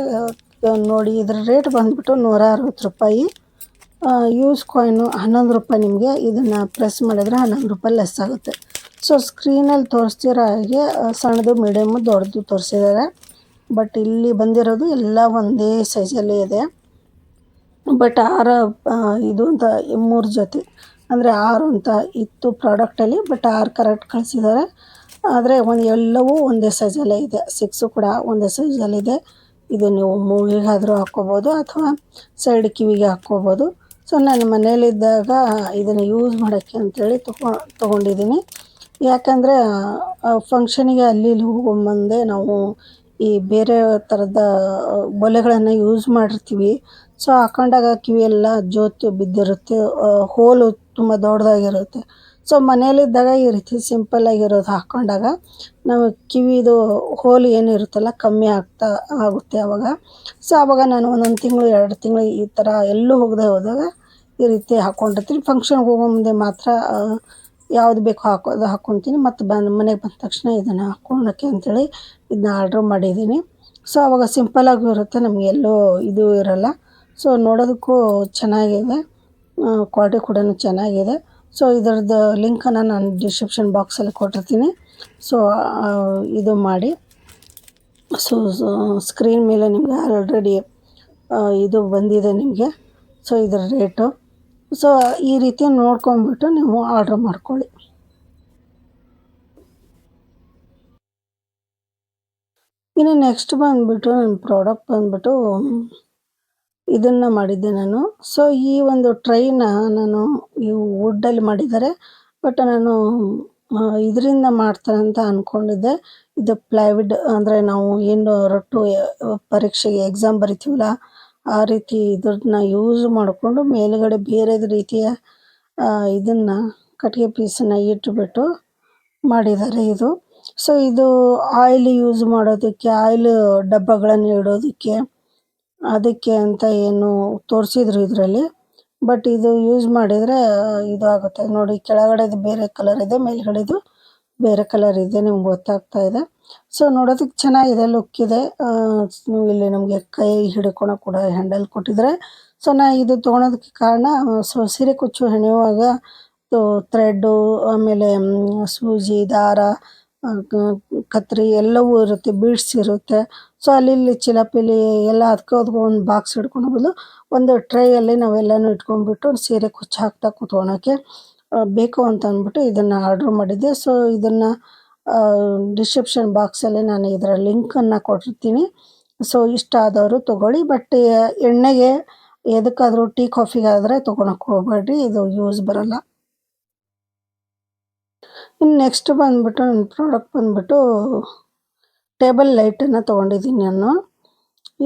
ನೋಡಿ, ಇದರ ರೇಟ್ ಬಂದುಬಿಟ್ಟು ನೂರ ಅರವತ್ತು ರೂಪಾಯಿ ಯೂಸ್ ಕಾಯ್ನು ಹನ್ನೊಂದು ರೂಪಾಯಿ ನಿಮಗೆ, ಇದನ್ನು ಪ್ರೆಸ್ ಮಾಡಿದರೆ ಹನ್ನೊಂದು ರೂಪಾಯಿ ಲೆಸ್ ಆಗುತ್ತೆ. ಸೊ ಸ್ಕ್ರೀನಲ್ಲಿ ತೋರಿಸ್ತಿರೋ ಹಾಗೆ ಸಣ್ಣದು ಮೀಡಿಯಮ್ಮು ದೊಡ್ಡದು ತೋರಿಸಿದ್ದಾರೆ. ಬಟ್ ಇಲ್ಲಿ ಬಂದಿರೋದು ಎಲ್ಲ ಒಂದೇ ಸೈಜಲ್ಲಿ ಇದೆ. ಬಟ್ ಆರು ಇದು ಅಂತ ಮೂರು ಜೊತೆ. ಅಂದರೆ ಆರು ಅಂತ ಇತ್ತು ಪ್ರಾಡಕ್ಟಲ್ಲಿ ಬಟ್ ಆರು ಕರೆಕ್ಟ್ ಕಳಿಸಿದ್ದಾರೆ. ಆದರೆ ಒಂದು ಎಲ್ಲವೂ ಒಂದೇ ಸೈಜಲ್ಲೇ ಇದೆ. ಸಿಕ್ಸು ಕೂಡ ಒಂದೇ ಸೈಜಲ್ಲಿದೆ ಇದು. ನೀವು ಮೂಗಿಗಾದರೂ ಹಾಕ್ಕೋಬೋದು ಅಥವಾ ಸೈಡ್ ಕಿವಿಗೆ ಹಾಕ್ಕೋಬೋದು. ಸೊ ನಾನು ಮನೇಲಿದ್ದಾಗ ಇದನ್ನು ಯೂಸ್ ಮಾಡೋಕ್ಕೆ ಅಂತೇಳಿ ತೊಗೊ ತೊಗೊಂಡಿದ್ದೀನಿ. ಯಾಕಂದರೆ ಫಂಕ್ಷನಿಗೆ ಅಲ್ಲಿ ಇಲ್ಲಿ ಹೋಗೋ ಮುಂದೆ ನಾವು ಈ ಬೇರೆ ಥರದ ಬೊಲೆಗಳನ್ನು ಯೂಸ್ ಮಾಡಿರ್ತೀವಿ. ಸೊ ಹಾಕೊಂಡಾಗ ಕಿವಿಯೆಲ್ಲ ಜೋತು ಬಿದ್ದಿರುತ್ತೆ ಹೋಲು ತುಂಬ ದೊಡ್ಡದಾಗಿರುತ್ತೆ. ಸೊ ಮನೆಯಲ್ಲಿದ್ದಾಗ ಈ ರೀತಿ ಸಿಂಪಲ್ಲಾಗಿರೋದು ಹಾಕ್ಕೊಂಡಾಗ ನಾವು ಕಿವಿದು ಹೋಲ್ ಏನಿರುತ್ತಲ್ಲ ಕಮ್ಮಿ ಆಗ್ತಾ ಆಗುತ್ತೆ ಆವಾಗ ಸೊ ಆವಾಗ ನಾನು ಒಂದೊಂದು ತಿಂಗಳು, ಎರಡು ತಿಂಗಳು ಈ ಥರ ಎಲ್ಲೂ ಹೋಗದೆ ಹೋದಾಗ ಈ ರೀತಿ ಹಾಕ್ಕೊಂಡಿರ್ತೀನಿ ಫಂಕ್ಷನ್ಗೆ ಹೋಗೋ ಮುಂದೆ ಮಾತ್ರ ಯಾವ್ದು ಬೇಕೋ ಹಾಕೋದು ಹಾಕ್ಕೊತೀನಿ ಮತ್ತು ಬಂದು, ಮನೆಗೆ ಬಂದ ತಕ್ಷಣ ಇದನ್ನು ಹಾಕ್ಕೊಳಕ್ಕೆ ಅಂಥೇಳಿ ಇದನ್ನ ಆರ್ಡ್ರ್ ಮಾಡಿದ್ದೀನಿ. ಸೊ ಆವಾಗ ಸಿಂಪಲ್ಲಾಗೂ ಇರುತ್ತೆ, ನಮಗೆ ಎಲ್ಲೂ ಇದು ಇರಲ್ಲ. ಸೊ ನೋಡೋದಕ್ಕೂ ಚೆನ್ನಾಗಿದೆ. ಕ್ವಾಲಿಟಿ ಕೂಡ ಚೆನ್ನಾಗಿದೆ. ಸೊ ಇದರದ್ದು ಲಿಂಕನ್ನು ನಾನು ಡಿಸ್ಕ್ರಿಪ್ಷನ್ ಬಾಕ್ಸಲ್ಲಿ ಕೊಟ್ಟಿರ್ತೀನಿ. ಸೊ ಇದು ಮಾಡಿ. ಸೊ ಸ್ಕ್ರೀನ್ ಮೇಲೆ ನಿಮಗೆ ಆಲ್ರೆಡಿ ಇದು ಬಂದಿದೆ ನಿಮಗೆ. ಸೊ ಇದರ ರೇಟು ಸೊ ಈ ರೀತಿ ನೋಡ್ಕೊಂಬಿಟ್ಟು ನೀವು ಆರ್ಡ್ರ್ ಮಾಡ್ಕೊಳ್ಳಿ. ಇನ್ನು ನೆಕ್ಸ್ಟ್ ಬಂದುಬಿಟ್ಟು, ನನ್ನ ಪ್ರಾಡಕ್ಟ್ ಬಂದುಬಿಟ್ಟು ಇದನ್ನು ಮಾಡಿದ್ದೆ ನಾನು. ಸೊ ಈ ಒಂದು ಟ್ರೈನ ನಾನು ಇವು ವುಡ್ಡಲ್ಲಿ ಮಾಡಿದ್ದಾರೆ. ಬಟ್ ನಾನು ಇದರಿಂದ ಮಾಡ್ತಾರೆ ಅಂತ ಅಂದ್ಕೊಂಡಿದ್ದೆ ಇದು ಪ್ಲೈವುಡ್ ಅಂದರೆ ನಾವು ಏನು ರೊಟ್ಟು ಪರೀಕ್ಷೆಗೆ ಎಕ್ಸಾಮ್ ಬರಿತೀವಲ್ಲ, ಆ ರೀತಿ ಇದನ್ನ ಯೂಸ್ ಮಾಡಿಕೊಂಡು ಮೇಲುಗಡೆ ಬೇರೆ ರೀತಿಯ ಇದನ್ನು ಕಟ್ಟಿಗೆ ಪೀಸನ್ನು ಇಟ್ಬಿಟ್ಟು ಮಾಡಿದ್ದಾರೆ ಇದು. ಸೊ ಇದು ಆಯಿಲ್ ಯೂಸ್ ಮಾಡೋದಕ್ಕೆ ಆಯಿಲ್ ಡಬ್ಬಗಳನ್ನು ಇಡೋದಕ್ಕೆ ಅದಕ್ಕೆ ಅಂತ ಏನು ತೋರಿಸಿದ್ರು ಇದರಲ್ಲಿ. ಬಟ್ ಇದು ಯೂಸ್ ಮಾಡಿದರೆ ಇದು ಆಗುತ್ತೆ ನೋಡಿ, ಕೆಳಗಡೆದು ಬೇರೆ ಕಲರ್ ಇದೆ, ಮೇಲ್ಗಡೆದು ಬೇರೆ ಕಲರ್ ಇದೆ, ನಿಮ್ಗೆ ಗೊತ್ತಾಗ್ತಾ ಇದೆ. ಸೊ ನೋಡೋದಕ್ಕೆ ಚೆನ್ನಾಗಿದೆ ಲುಕ್ ಇದೆ. ಇಲ್ಲಿ ನಮಗೆ ಕೈ ಹಿಡ್ಕೊಳೋ ಕೂಡ ಹ್ಯಾಂಡಲ್ ಕೊಟ್ಟಿದ್ದಾರೆ ಸೊ ನಾ ಇದು ತೊಗೊಳೋದಕ್ಕೆ ಕಾರಣ ಸೊ, ಸೀರೆ ಕುಚ್ಚು ಹೆಣೆಯುವಾಗ ಥ್ರೆಡ್ಡು ಆಮೇಲೆ ಸೂಜಿ, ದಾರ ಕತ್ರಿ ಎಲ್ಲವೂ ಇರುತ್ತೆ ಬೀಡ್ಸ್ ಇರುತ್ತೆ. ಸೊ ಅಲ್ಲಿ ಇಲ್ಲಿ ಚಿಲಪಿಲಿ ಎಲ್ಲ ಅದಕ್ಕೆ ಒಂದು ಬಾಕ್ಸ್ ಹಿಡ್ಕೊಂಡು ಬದಲು ಒಂದು ಟ್ರೈಯಲ್ಲಿ ನಾವೆಲ್ಲನೂ ಇಟ್ಕೊಂಡ್ಬಿಟ್ಟು ಒಂದು ಸೀರೆ ಕುಚ್ಚು ಹಾಕ್ತಾ ಕುತ್ಕೊಳೋಕ್ಕೆ ಬೇಕು ಅಂತ ಅಂದ್ಬಿಟ್ಟು ಇದನ್ನು ಆರ್ಡ್ರ್ ಮಾಡಿದ್ದೆ. ಸೊ ಇದನ್ನು ಡಿಸ್ಕ್ರಿಪ್ಷನ್ ಬಾಕ್ಸಲ್ಲಿ ನಾನು ಇದರ ಲಿಂಕನ್ನು ಕೊಟ್ಟಿರ್ತೀನಿ. ಸೊ ಇಷ್ಟ ಆದವರು ತೊಗೊಳ್ಳಿ ಬಟ್ ಎಣ್ಣೆಗೆ ಎದಕ್ಕಾದರೂ ಟೀ ಕಾಫಿಗಾದರೆ ತೊಗೊಳಕ್ಕೆ ಹೋಗಬೇಡ್ರಿ, ಇದು ಯೂಸ್ ಬರೋಲ್ಲ. ಇನ್ನು ನೆಕ್ಸ್ಟ್ ಬಂದುಬಿಟ್ಟು ನನ್ನ ಪ್ರಾಡಕ್ಟ್ ಬಂದುಬಿಟ್ಟು ಟೇಬಲ್ ಲೈಟನ್ನು ತೊಗೊಂಡಿದ್ದೀನಿ ನಾನು.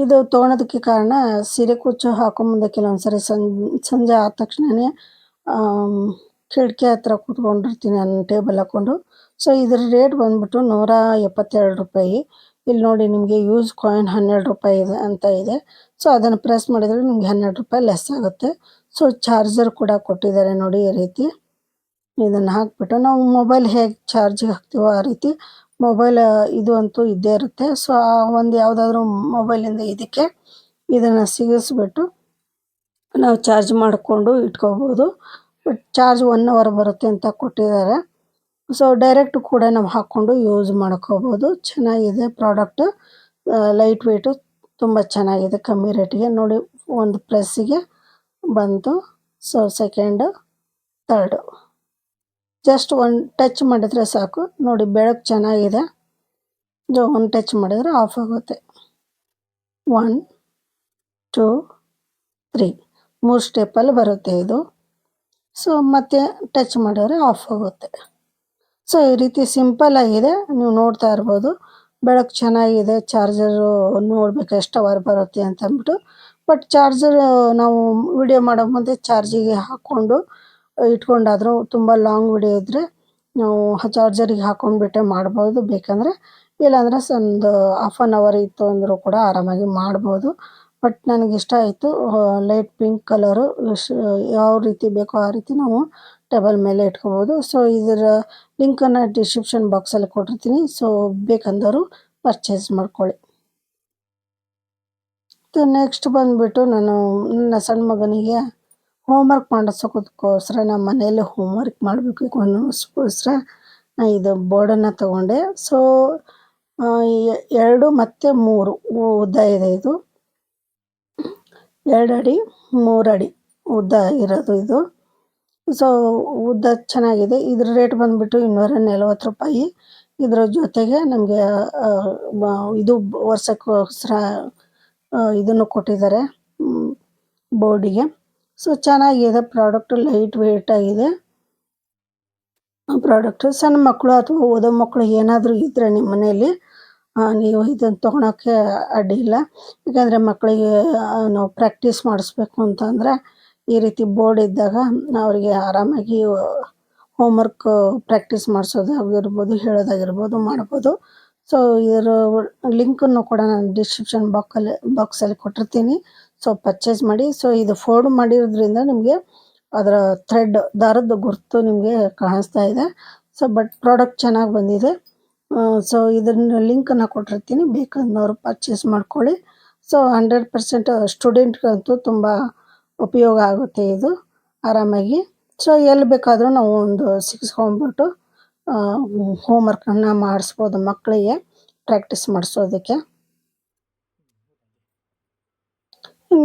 ಇದು ತೊಗೊಳೋದಕ್ಕೆ ಕಾರಣ ಸೀರೆ ಕುಚ್ಚು ಹಾಕೊಂಬಂದೆ ಕೆಲವೊಂದು ಸರಿ ಸಂಜೆ ಆದ ತಕ್ಷಣವೇ ಕಿಟಕಿ ಹತ್ರ ಕೂತ್ಕೊಂಡಿರ್ತೀನಿ ನಾನು ಟೇಬಲ್ ಹಾಕ್ಕೊಂಡು ಸೊ, ಇದ್ರ ರೇಟ್ ಬಂದ್ಬಿಟ್ಟು ನೂರ ಎಪ್ಪತ್ತೆರಡು ರೂಪಾಯಿ. ಇಲ್ಲಿ ನೋಡಿ ನಿಮಗೆ ಯೂಸ್ ಕಾಯಿನ್ ಹನ್ನೆರಡು ರೂಪಾಯಿ ಇದೆ ಅಂತ ಇದೆ. ಸೊ, ಅದನ್ನು ಪ್ರೆಸ್ ಮಾಡಿದರೆ ನಿಮಗೆ ಹನ್ನೆರಡು ರೂಪಾಯಿ ಲೆಸ್ ಆಗುತ್ತೆ. ಸೊ, ಚಾರ್ಜರ್ ಕೂಡ ಕೊಟ್ಟಿದ್ದಾರೆ ನೋಡಿ ಈ ರೀತಿ. ಇದನ್ನು ಹಾಕ್ಬಿಟ್ಟು ನಾವು ಮೊಬೈಲ್ ಹೇಗೆ ಚಾರ್ಜಿಗೆ ಹಾಕ್ತೀವೋ ಆ ರೀತಿ ಮೊಬೈಲ್ ಇದು ಅಂತೂ ಇದ್ದೇ ಇರುತ್ತೆ. ಸೊ, ಆ ಒಂದು ಯಾವುದಾದ್ರೂ ಮೊಬೈಲಿಂದ ಇದಕ್ಕೆ ಇದನ್ನು ಸಿಗಿಸ್ಬಿಟ್ಟು ನಾವು ಚಾರ್ಜ್ ಮಾಡಿಕೊಂಡು ಇಟ್ಕೋಬೋದು. ಬಟ್ ಚಾರ್ಜ್ ಒನ್ ಅವರ್ ಬರುತ್ತೆ ಅಂತ ಕೊಟ್ಟಿದ್ದಾರೆ. ಸೊ, ಡೈರೆಕ್ಟ್ ಕೂಡ ನಾವು ಹಾಕ್ಕೊಂಡು ಯೂಸ್ ಮಾಡ್ಕೋಬೋದು. ಚೆನ್ನಾಗಿದೆ ಪ್ರಾಡಕ್ಟ್. ಲೈಟ್ ವೆಯ್ಟು ತುಂಬ ಚೆನ್ನಾಗಿದೆ ಕಮ್ಮಿ ರೇಟಿಗೆ. ನೋಡಿ, ಒಂದು ಪ್ರೆಸ್ಸಿಗೆ ಬಂತು. ಸೊ, ಸೆಕೆಂಡು ತರ್ಡು ಜಸ್ಟ್ ಒಂದು ಟಚ್ ಮಾಡಿದ್ರೆ ಸಾಕು. ನೋಡಿ, ಬೆಳಕು ಚೆನ್ನಾಗಿದೆ. ಒಂದು ಟಚ್ ಮಾಡಿದ್ರೆ ಆಫ್ ಆಗುತ್ತೆ. ಒನ್ ಟೂ ತ್ರೀ ಮೂರು ಸ್ಟೆಪ್ಪಲ್ಲಿ ಬರುತ್ತೆ ಇದು. ಸೊ ಮತ್ತೆ ಟಚ್ ಮಾಡಿದ್ರೆ ಆಫ್ ಆಗುತ್ತೆ. ಸೊ ಈ ರೀತಿ ಸಿಂಪಲ್ ಆಗಿದೆ. ನೀವು ನೋಡ್ತಾ ಇರ್ಬೋದು. ಬೆಳಕು ಚೆನ್ನಾಗಿದೆ. ಚಾರ್ಜರು ನೋಡ್ಬೇಕು ಎಷ್ಟು ಅವರ್ ಬರುತ್ತೆ ಅಂತ ಅಂದ್ಬಿಟ್ಟು ಬಟ್ ಚಾರ್ಜರ್ ನಾವು ವಿಡಿಯೋ ಮಾಡೋ ಮುಂದೆ ಚಾರ್ಜಿಗೆ ಹಾಕ್ಕೊಂಡು ಇಟ್ಕೊಂಡಾದರೂ ತುಂಬ ಲಾಂಗ್ ವಿಡಿಯೋ ಇದ್ದರೆ ನಾವು ಚಾರ್ಜರಿಗೆ ಹಾಕೊಂಡ್ಬಿಟ್ಟೆ ಮಾಡ್ಬೋದು. ಬೇಕಂದರೆ ಇಲ್ಲಾಂದರೆ ಒಂದು ಹಾಫ್ ಆನ್ ಅವರ್ ಇತ್ತು ಅಂದರೂ ಕೂಡ ಆರಾಮಾಗಿ ಮಾಡ್ಬೋದು. ಬಟ್ ನನಗೆ ಇಷ್ಟ ಆಯಿತು ಲೈಟ್ ಪಿಂಕ್ ಕಲರು ಯಾವ ರೀತಿ ಬೇಕೋ ಆ ರೀತಿ ನಾವು ಟೇಬಲ್ ಮೇಲೆ ಇಟ್ಕೋಬೋದು. ಸೊ ಇದರ ಲಿಂಕನ್ನು ಡಿಸ್ಕ್ರಿಪ್ಷನ್ ಬಾಕ್ಸಲ್ಲಿ ಕೊಟ್ಟಿರ್ತೀನಿ. ಸೊ ಬೇಕಂದವರು ಪರ್ಚೇಸ್ ಮಾಡ್ಕೊಳ್ಳಿ. ನೆಕ್ಸ್ಟ್ ಬಂದುಬಿಟ್ಟು ನಾನು, ನನ್ನ ಸಣ್ಣ ಮಗನಿಗೆ ಹೋಮ್ವರ್ಕ್ ಮಾಡಿಸೋಕೋಸ್ಕರ ನಮ್ಮ ಮನೆಯಲ್ಲಿ ಹೋಮ್ವರ್ಕ್ ಮಾಡಬೇಕು ಅನ್ನೋಸ್ಕೋಸ್ಕರ ನಾ ಇದು ಬೋರ್ಡನ್ನು ತಗೊಂಡೆ. ಸೊ ಎರಡು ಮತ್ತು ಮೂರು, ಉದ್ದ ಇದೆ ಇದು. ಎರಡು ಅಡಿ, ಮೂರು ಅಡಿ ಉದ್ದ ಇರೋದು ಇದು. ಸೊ ಉದ್ದ ಚೆನ್ನಾಗಿದೆ. ಇದ್ರ ರೇಟ್ ಬಂದುಬಿಟ್ಟು ಇನ್ನೂರ ನಲ್ವತ್ತು ರೂಪಾಯಿ. ಇದರ ಜೊತೆಗೆ ನಮಗೆ ಇದು ವರ್ಷಕ್ಕೋಸ್ಕರ ಇದನ್ನು ಕೊಟ್ಟಿದ್ದಾರೆ ಬೋರ್ಡಿಗೆ ಸೊ, ಚೆನ್ನಾಗಿದೆ. ಪ್ರಾಡಕ್ಟು ಲೈಟ್ ವೇಟ್ ಆಗಿದೆ. ಪ್ರಾಡಕ್ಟು ಸಣ್ಣ ಮಕ್ಕಳು ಅಥವಾ ಓದೋ ಮಕ್ಕಳು ಏನಾದರೂ ಇದ್ದರೆ ನಿಮ್ಮ ಮನೆಯಲ್ಲಿ ನೀವು ಇದನ್ನು ತೊಗೊಳಕ್ಕೆ ಅಡ್ಡಿಲ್ಲ ಯಾಕಂದರೆ ಮಕ್ಕಳಿಗೆ ನಾವು ಪ್ರಾಕ್ಟೀಸ್ ಮಾಡಿಸ್ಬೇಕು ಅಂತಂದರೆ ಈ ರೀತಿ ಬೋರ್ಡ್ ಇದ್ದಾಗ ಅವರಿಗೆ ಆರಾಮಾಗಿ ಹೋಮ್ವರ್ಕ್ ಪ್ರಾಕ್ಟೀಸ್ ಮಾಡಿಸೋದಾಗಿರ್ಬೋದು, ಹೇಳೋದಾಗಿರ್ಬೋದು, ಮಾಡ್ಬೋದು. ಸೊ ಇದರ ಲಿಂಕನ್ನು ಕೂಡ ನಾನು ಡಿಸ್ಕ್ರಿಪ್ಷನ್ ಬಾಕಲ್ಲಿ ಬಾಕ್ಸಲ್ಲಿ ಕೊಟ್ಟಿರ್ತೀನಿ. ಸೊ ಪರ್ಚೇಸ್ ಮಾಡಿ ಸೊ ಇದು ಫೋಲ್ಡ್ ಮಾಡಿರೋದ್ರಿಂದ ನಿಮಗೆ ಅದರ ಥ್ರೆಡ್ ದಾರದ ಗುರುತು ನಿಮಗೆ ಕಾಣಿಸ್ತಾ ಇದೆ. ಸೊ ಬಟ್ ಪ್ರಾಡಕ್ಟ್ ಚೆನ್ನಾಗಿ ಬಂದಿದೆ. ಸೊ ಇದನ್ನ ಲಿಂಕನ್ನು ಕೊಟ್ಟಿರ್ತೀನಿ. ಬೇಕಂದವರು ಪರ್ಚೇಸ್ ಮಾಡ್ಕೊಳ್ಳಿ. ಸೊ ಹಂಡ್ರೆಡ್ ಪರ್ಸೆಂಟ್ ಸ್ಟೂಡೆಂಟ್ಗಂತೂ ತುಂಬ ಉಪಯೋಗ ಆಗುತ್ತೆ ಇದು. ಆರಾಮಾಗಿ. ಸೊ ಎಲ್ಲಿ ಬೇಕಾದರೂ ನಾವು ಒಂದು ಸಿಕ್ಸ್ಕೊಂಡ್ಬಿಟ್ಟು ಹೋಮ್ವರ್ಕನ್ನು ಮಾಡಿಸ್ಬೋದು ಮಕ್ಕಳಿಗೆ. ಪ್ರಾಕ್ಟೀಸ್ ಮಾಡಿಸೋದಕ್ಕೆ.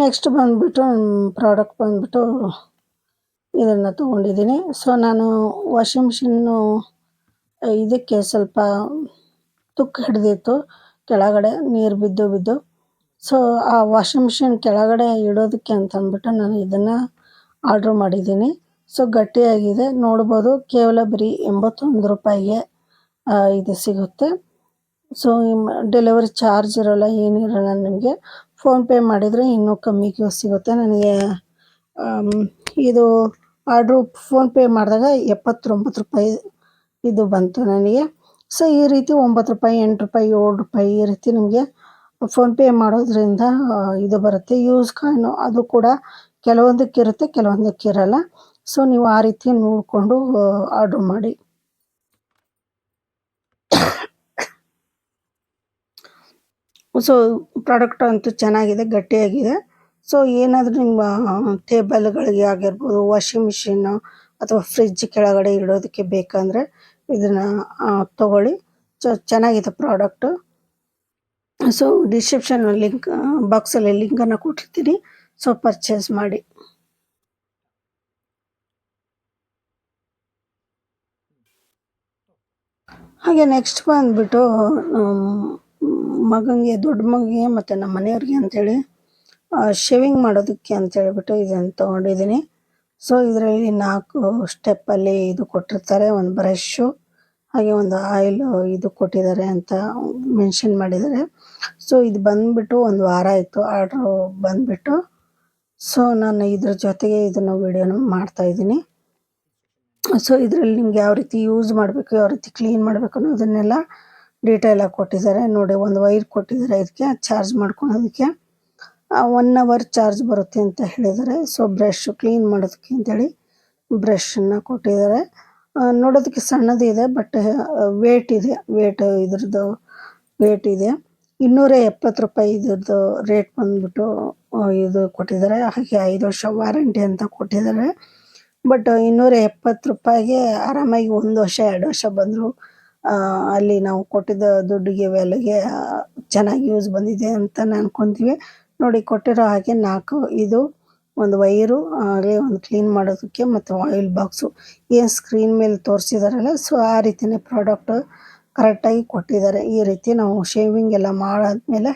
ನೆಕ್ಸ್ಟ್ ಬಂದುಬಿಟ್ಟು ಪ್ರಾಡಕ್ಟ್ ಬಂದುಬಿಟ್ಟು ಇದನ್ನು ತೊಗೊಂಡಿದ್ದೀನಿ. ಸೊ ನಾನು ವಾಷಿಂಗ್ ಮಿಷಿನ್ನು ಇದಕ್ಕೆ ಸ್ವಲ್ಪ ತುಕ್ಕು ಹಿಡಿದಿತ್ತು. ಕೆಳಗಡೆ ನೀರು ಬಿದ್ದು ಬಿದ್ದು. ಸೊ ಆ ವಾಷಿಂಗ್ ಮಿಷಿನ್ ಕೆಳಗಡೆ ಇಡೋದಕ್ಕೆ ಅಂತ ಅಂದ್ಬಿಟ್ಟು ನಾನು ಇದನ್ನು ಆರ್ಡ್ರ್ ಮಾಡಿದ್ದೀನಿ. ಸೊ ಗಟ್ಟಿಯಾಗಿದೆ. ನೋಡ್ಬೋದು, ಕೇವಲ ಬರೀ ಎಂಬತ್ತೊಂದು ರೂಪಾಯಿಗೆ ಇದು ಸಿಗುತ್ತೆ. ಸೊ ಡೆಲಿವರಿ ಚಾರ್ಜ್ ಇರೋಲ್ಲ, ಏನಿರೋಲ್ಲ ನಿಮಗೆ. ಫೋನ್ಪೇ ಮಾಡಿದರೆ ಇನ್ನೂ ಕಮ್ಮಿಗೆ ಸಿಗುತ್ತೆ. ನನಗೆ ಇದು ಆರ್ಡ್ರು ಫೋನ್ಪೇ ಮಾಡಿದಾಗ ಎಪ್ಪತ್ತೊಂಬತ್ತು ರೂಪಾಯಿ ಇದು ಬಂತು ನನಗೆ. ಸೊ, ಈ ರೀತಿ ಒಂಬತ್ತು ರೂಪಾಯಿ, ಎಂಟು ರೂಪಾಯಿ, ಏಳು ರೂಪಾಯಿ ಈ ರೀತಿ ನಿಮಗೆ ಫೋನ್ಪೇ ಮಾಡೋದ್ರಿಂದ ಇದು ಬರುತ್ತೆ. ಯೂಸ್ ಕಾಯ್ನು ಅದು ಕೂಡ ಕೆಲವೊಂದಕ್ಕೆ ಇರುತ್ತೆ ಸೊ, ನೀವು ಆ ರೀತಿ ನೋಡಿಕೊಂಡು ಆರ್ಡ್ರ್ ಮಾಡಿ. ಸೊ ಪ್ರಾಡಕ್ಟ್ ಅಂತೂ ಚೆನ್ನಾಗಿದೆ, ಗಟ್ಟಿಯಾಗಿದೆ. ಸೊ ಏನಾದರೂ ನಿಮ್ಮ ಟೇಬಲ್ಗಳಿಗೆ ಆಗಿರ್ಬೋದು ವಾಷಿಂಗ್ ಮಿಷಿನ್ನು ಅಥವಾ ಫ್ರಿಜ್ ಕೆಳಗಡೆ ಇಡೋದಕ್ಕೆ ಬೇಕಂದರೆ ಇದನ್ನು ತಗೊಳ್ಳಿ. ಸೊ ಚೆನ್ನಾಗಿದೆ ಪ್ರಾಡಕ್ಟು ಸೊ ಡಿಸ್ಕ್ರಿಪ್ಷನ್ ಲಿಂಕ್ ಬಾಕ್ಸಲ್ಲಿ ಲಿಂಕನ್ನು ಕೊಟ್ಟಿರ್ತೀನಿ. ಸೊ ಪರ್ಚೇಸ್ ಮಾಡಿ. ಹಾಗೆ ನೆಕ್ಸ್ಟ್ ಬಂದುಬಿಟ್ಟು ಮಗನಿಗೆ ದೊಡ್ಡ ಮಗನಿಗೆ ಮತ್ತು ನಮ್ಮ ಮನೆಯವ್ರಿಗೆ ಅಂಥೇಳಿ ಶೇವಿಂಗ್ ಮಾಡೋದಕ್ಕೆ ಅಂತ ಹೇಳ್ಬಿಟ್ಟು ಇದನ್ನು ತೊಗೊಂಡಿದ್ದೀನಿ. ಸೊ ಇದರಲ್ಲಿ ನಾಲ್ಕು ಸ್ಟೆಪ್ಪಲ್ಲಿ ಇದು ಕೊಟ್ಟಿರ್ತಾರೆ. ಒಂದು ಬ್ರಷ್ಷು ಹಾಗೆ ಒಂದು ಆಯಿಲು ಇದು ಕೊಟ್ಟಿದ್ದಾರೆ ಅಂತ ಮೆನ್ಷನ್ ಮಾಡಿದ್ದಾರೆ. ಸೊ ಇದು ಬಂದ್ಬಿಟ್ಟು ಒಂದು ವಾರ ಆಯಿತು ಆರ್ಡ್ರು ಬಂದುಬಿಟ್ಟು. ಸೊ ನಾನು ಇದ್ರ ಜೊತೆಗೆ ಇದನ್ನು ವೀಡಿಯೋನು ಮಾಡ್ತಾಯಿದ್ದೀನಿ ಸೊ ಇದರಲ್ಲಿ ನಿಮ್ಗೆ ಯಾವ ರೀತಿ ಯೂಸ್ ಮಾಡಬೇಕು, ಯಾವ ರೀತಿ ಕ್ಲೀನ್ ಮಾಡಬೇಕು ಅನ್ನೋದನ್ನೆಲ್ಲ ಡೀಟೇಲಾಗಿ ಕೊಟ್ಟಿದ್ದಾರೆ. ನೋಡಿ, ಒಂದು ವೈರ್ ಕೊಟ್ಟಿದ್ದಾರೆ ಇದಕ್ಕೆ. ಚಾರ್ಜ್ ಮಾಡ್ಕೊಳೋದಕ್ಕೆ ಒನ್ ಅವರ್ ಚಾರ್ಜ್ ಬರುತ್ತೆ ಅಂತ ಹೇಳಿದ್ದಾರೆ. ಸೊ ಬ್ರಷ್ ಕ್ಲೀನ್ ಮಾಡೋದಕ್ಕೆ ಅಂತೇಳಿ ಬ್ರಷನ್ನು ಕೊಟ್ಟಿದ್ದಾರೆ. ನೋಡೋದಕ್ಕೆ ಸಣ್ಣದಿದೆ ಬಟ್ ವೇಟ್ ಇದೆ. ವೇಟ್ ಇದ್ರದ್ದು ವೇಟ್ ಇದೆ. ಇನ್ನೂರ ಎಪ್ಪತ್ತು ರೂಪಾಯಿ ಇದ್ರದ್ದು ರೇಟ್ ಬಂದ್ಬಿಟ್ಟು ಇದು ಕೊಟ್ಟಿದ್ದಾರೆ. ಹಾಗೆ ಐದು ವರ್ಷ ವಾರಂಟಿ ಅಂತ ಕೊಟ್ಟಿದ್ದಾರೆ. ಬಟ್ ಇನ್ನೂರ ಎಪ್ಪತ್ತು ರೂಪಾಯಿಗೆ ಆರಾಮಾಗಿ ಒಂದು ವರ್ಷ, ಎರಡು ವರ್ಷ ಬಂದರು ಅಲ್ಲಿ ನಾವು ಕೊಟ್ಟಿದ್ದ ದುಡ್ಡಿಗೆ ವ್ಯಾಲ್ಯೂಗೆ ಚೆನ್ನಾಗಿ ಯೂಸ್ ಬಂದಿದೆ ಅಂತ ಅನ್ಕೊಂತೀವಿ. ನೋಡಿ, ಕೊಟ್ಟಿರೋ ಹಾಗೆ ನಾಲ್ಕು, ಇದು ಒಂದು ವೈರು, ಹಾಗೆ ಒಂದು ಕ್ಲೀನ್ ಮಾಡೋದಕ್ಕೆ ಮತ್ತು ಆಯಿಲ್ ಬಾಕ್ಸು ಏನು ಸ್ಕ್ರೀನ್ ಮೇಲೆ ತೋರಿಸಿದಾರಲ್ಲ ಸೊ ಆ ರೀತಿಯೇ ಪ್ರಾಡಕ್ಟ್ ಕರೆಕ್ಟಾಗಿ ಕೊಟ್ಟಿದ್ದಾರೆ. ಈ ರೀತಿ ನಾವು ಶೇವಿಂಗ್ ಎಲ್ಲ ಮಾಡಾದ್ಮೇಲೆ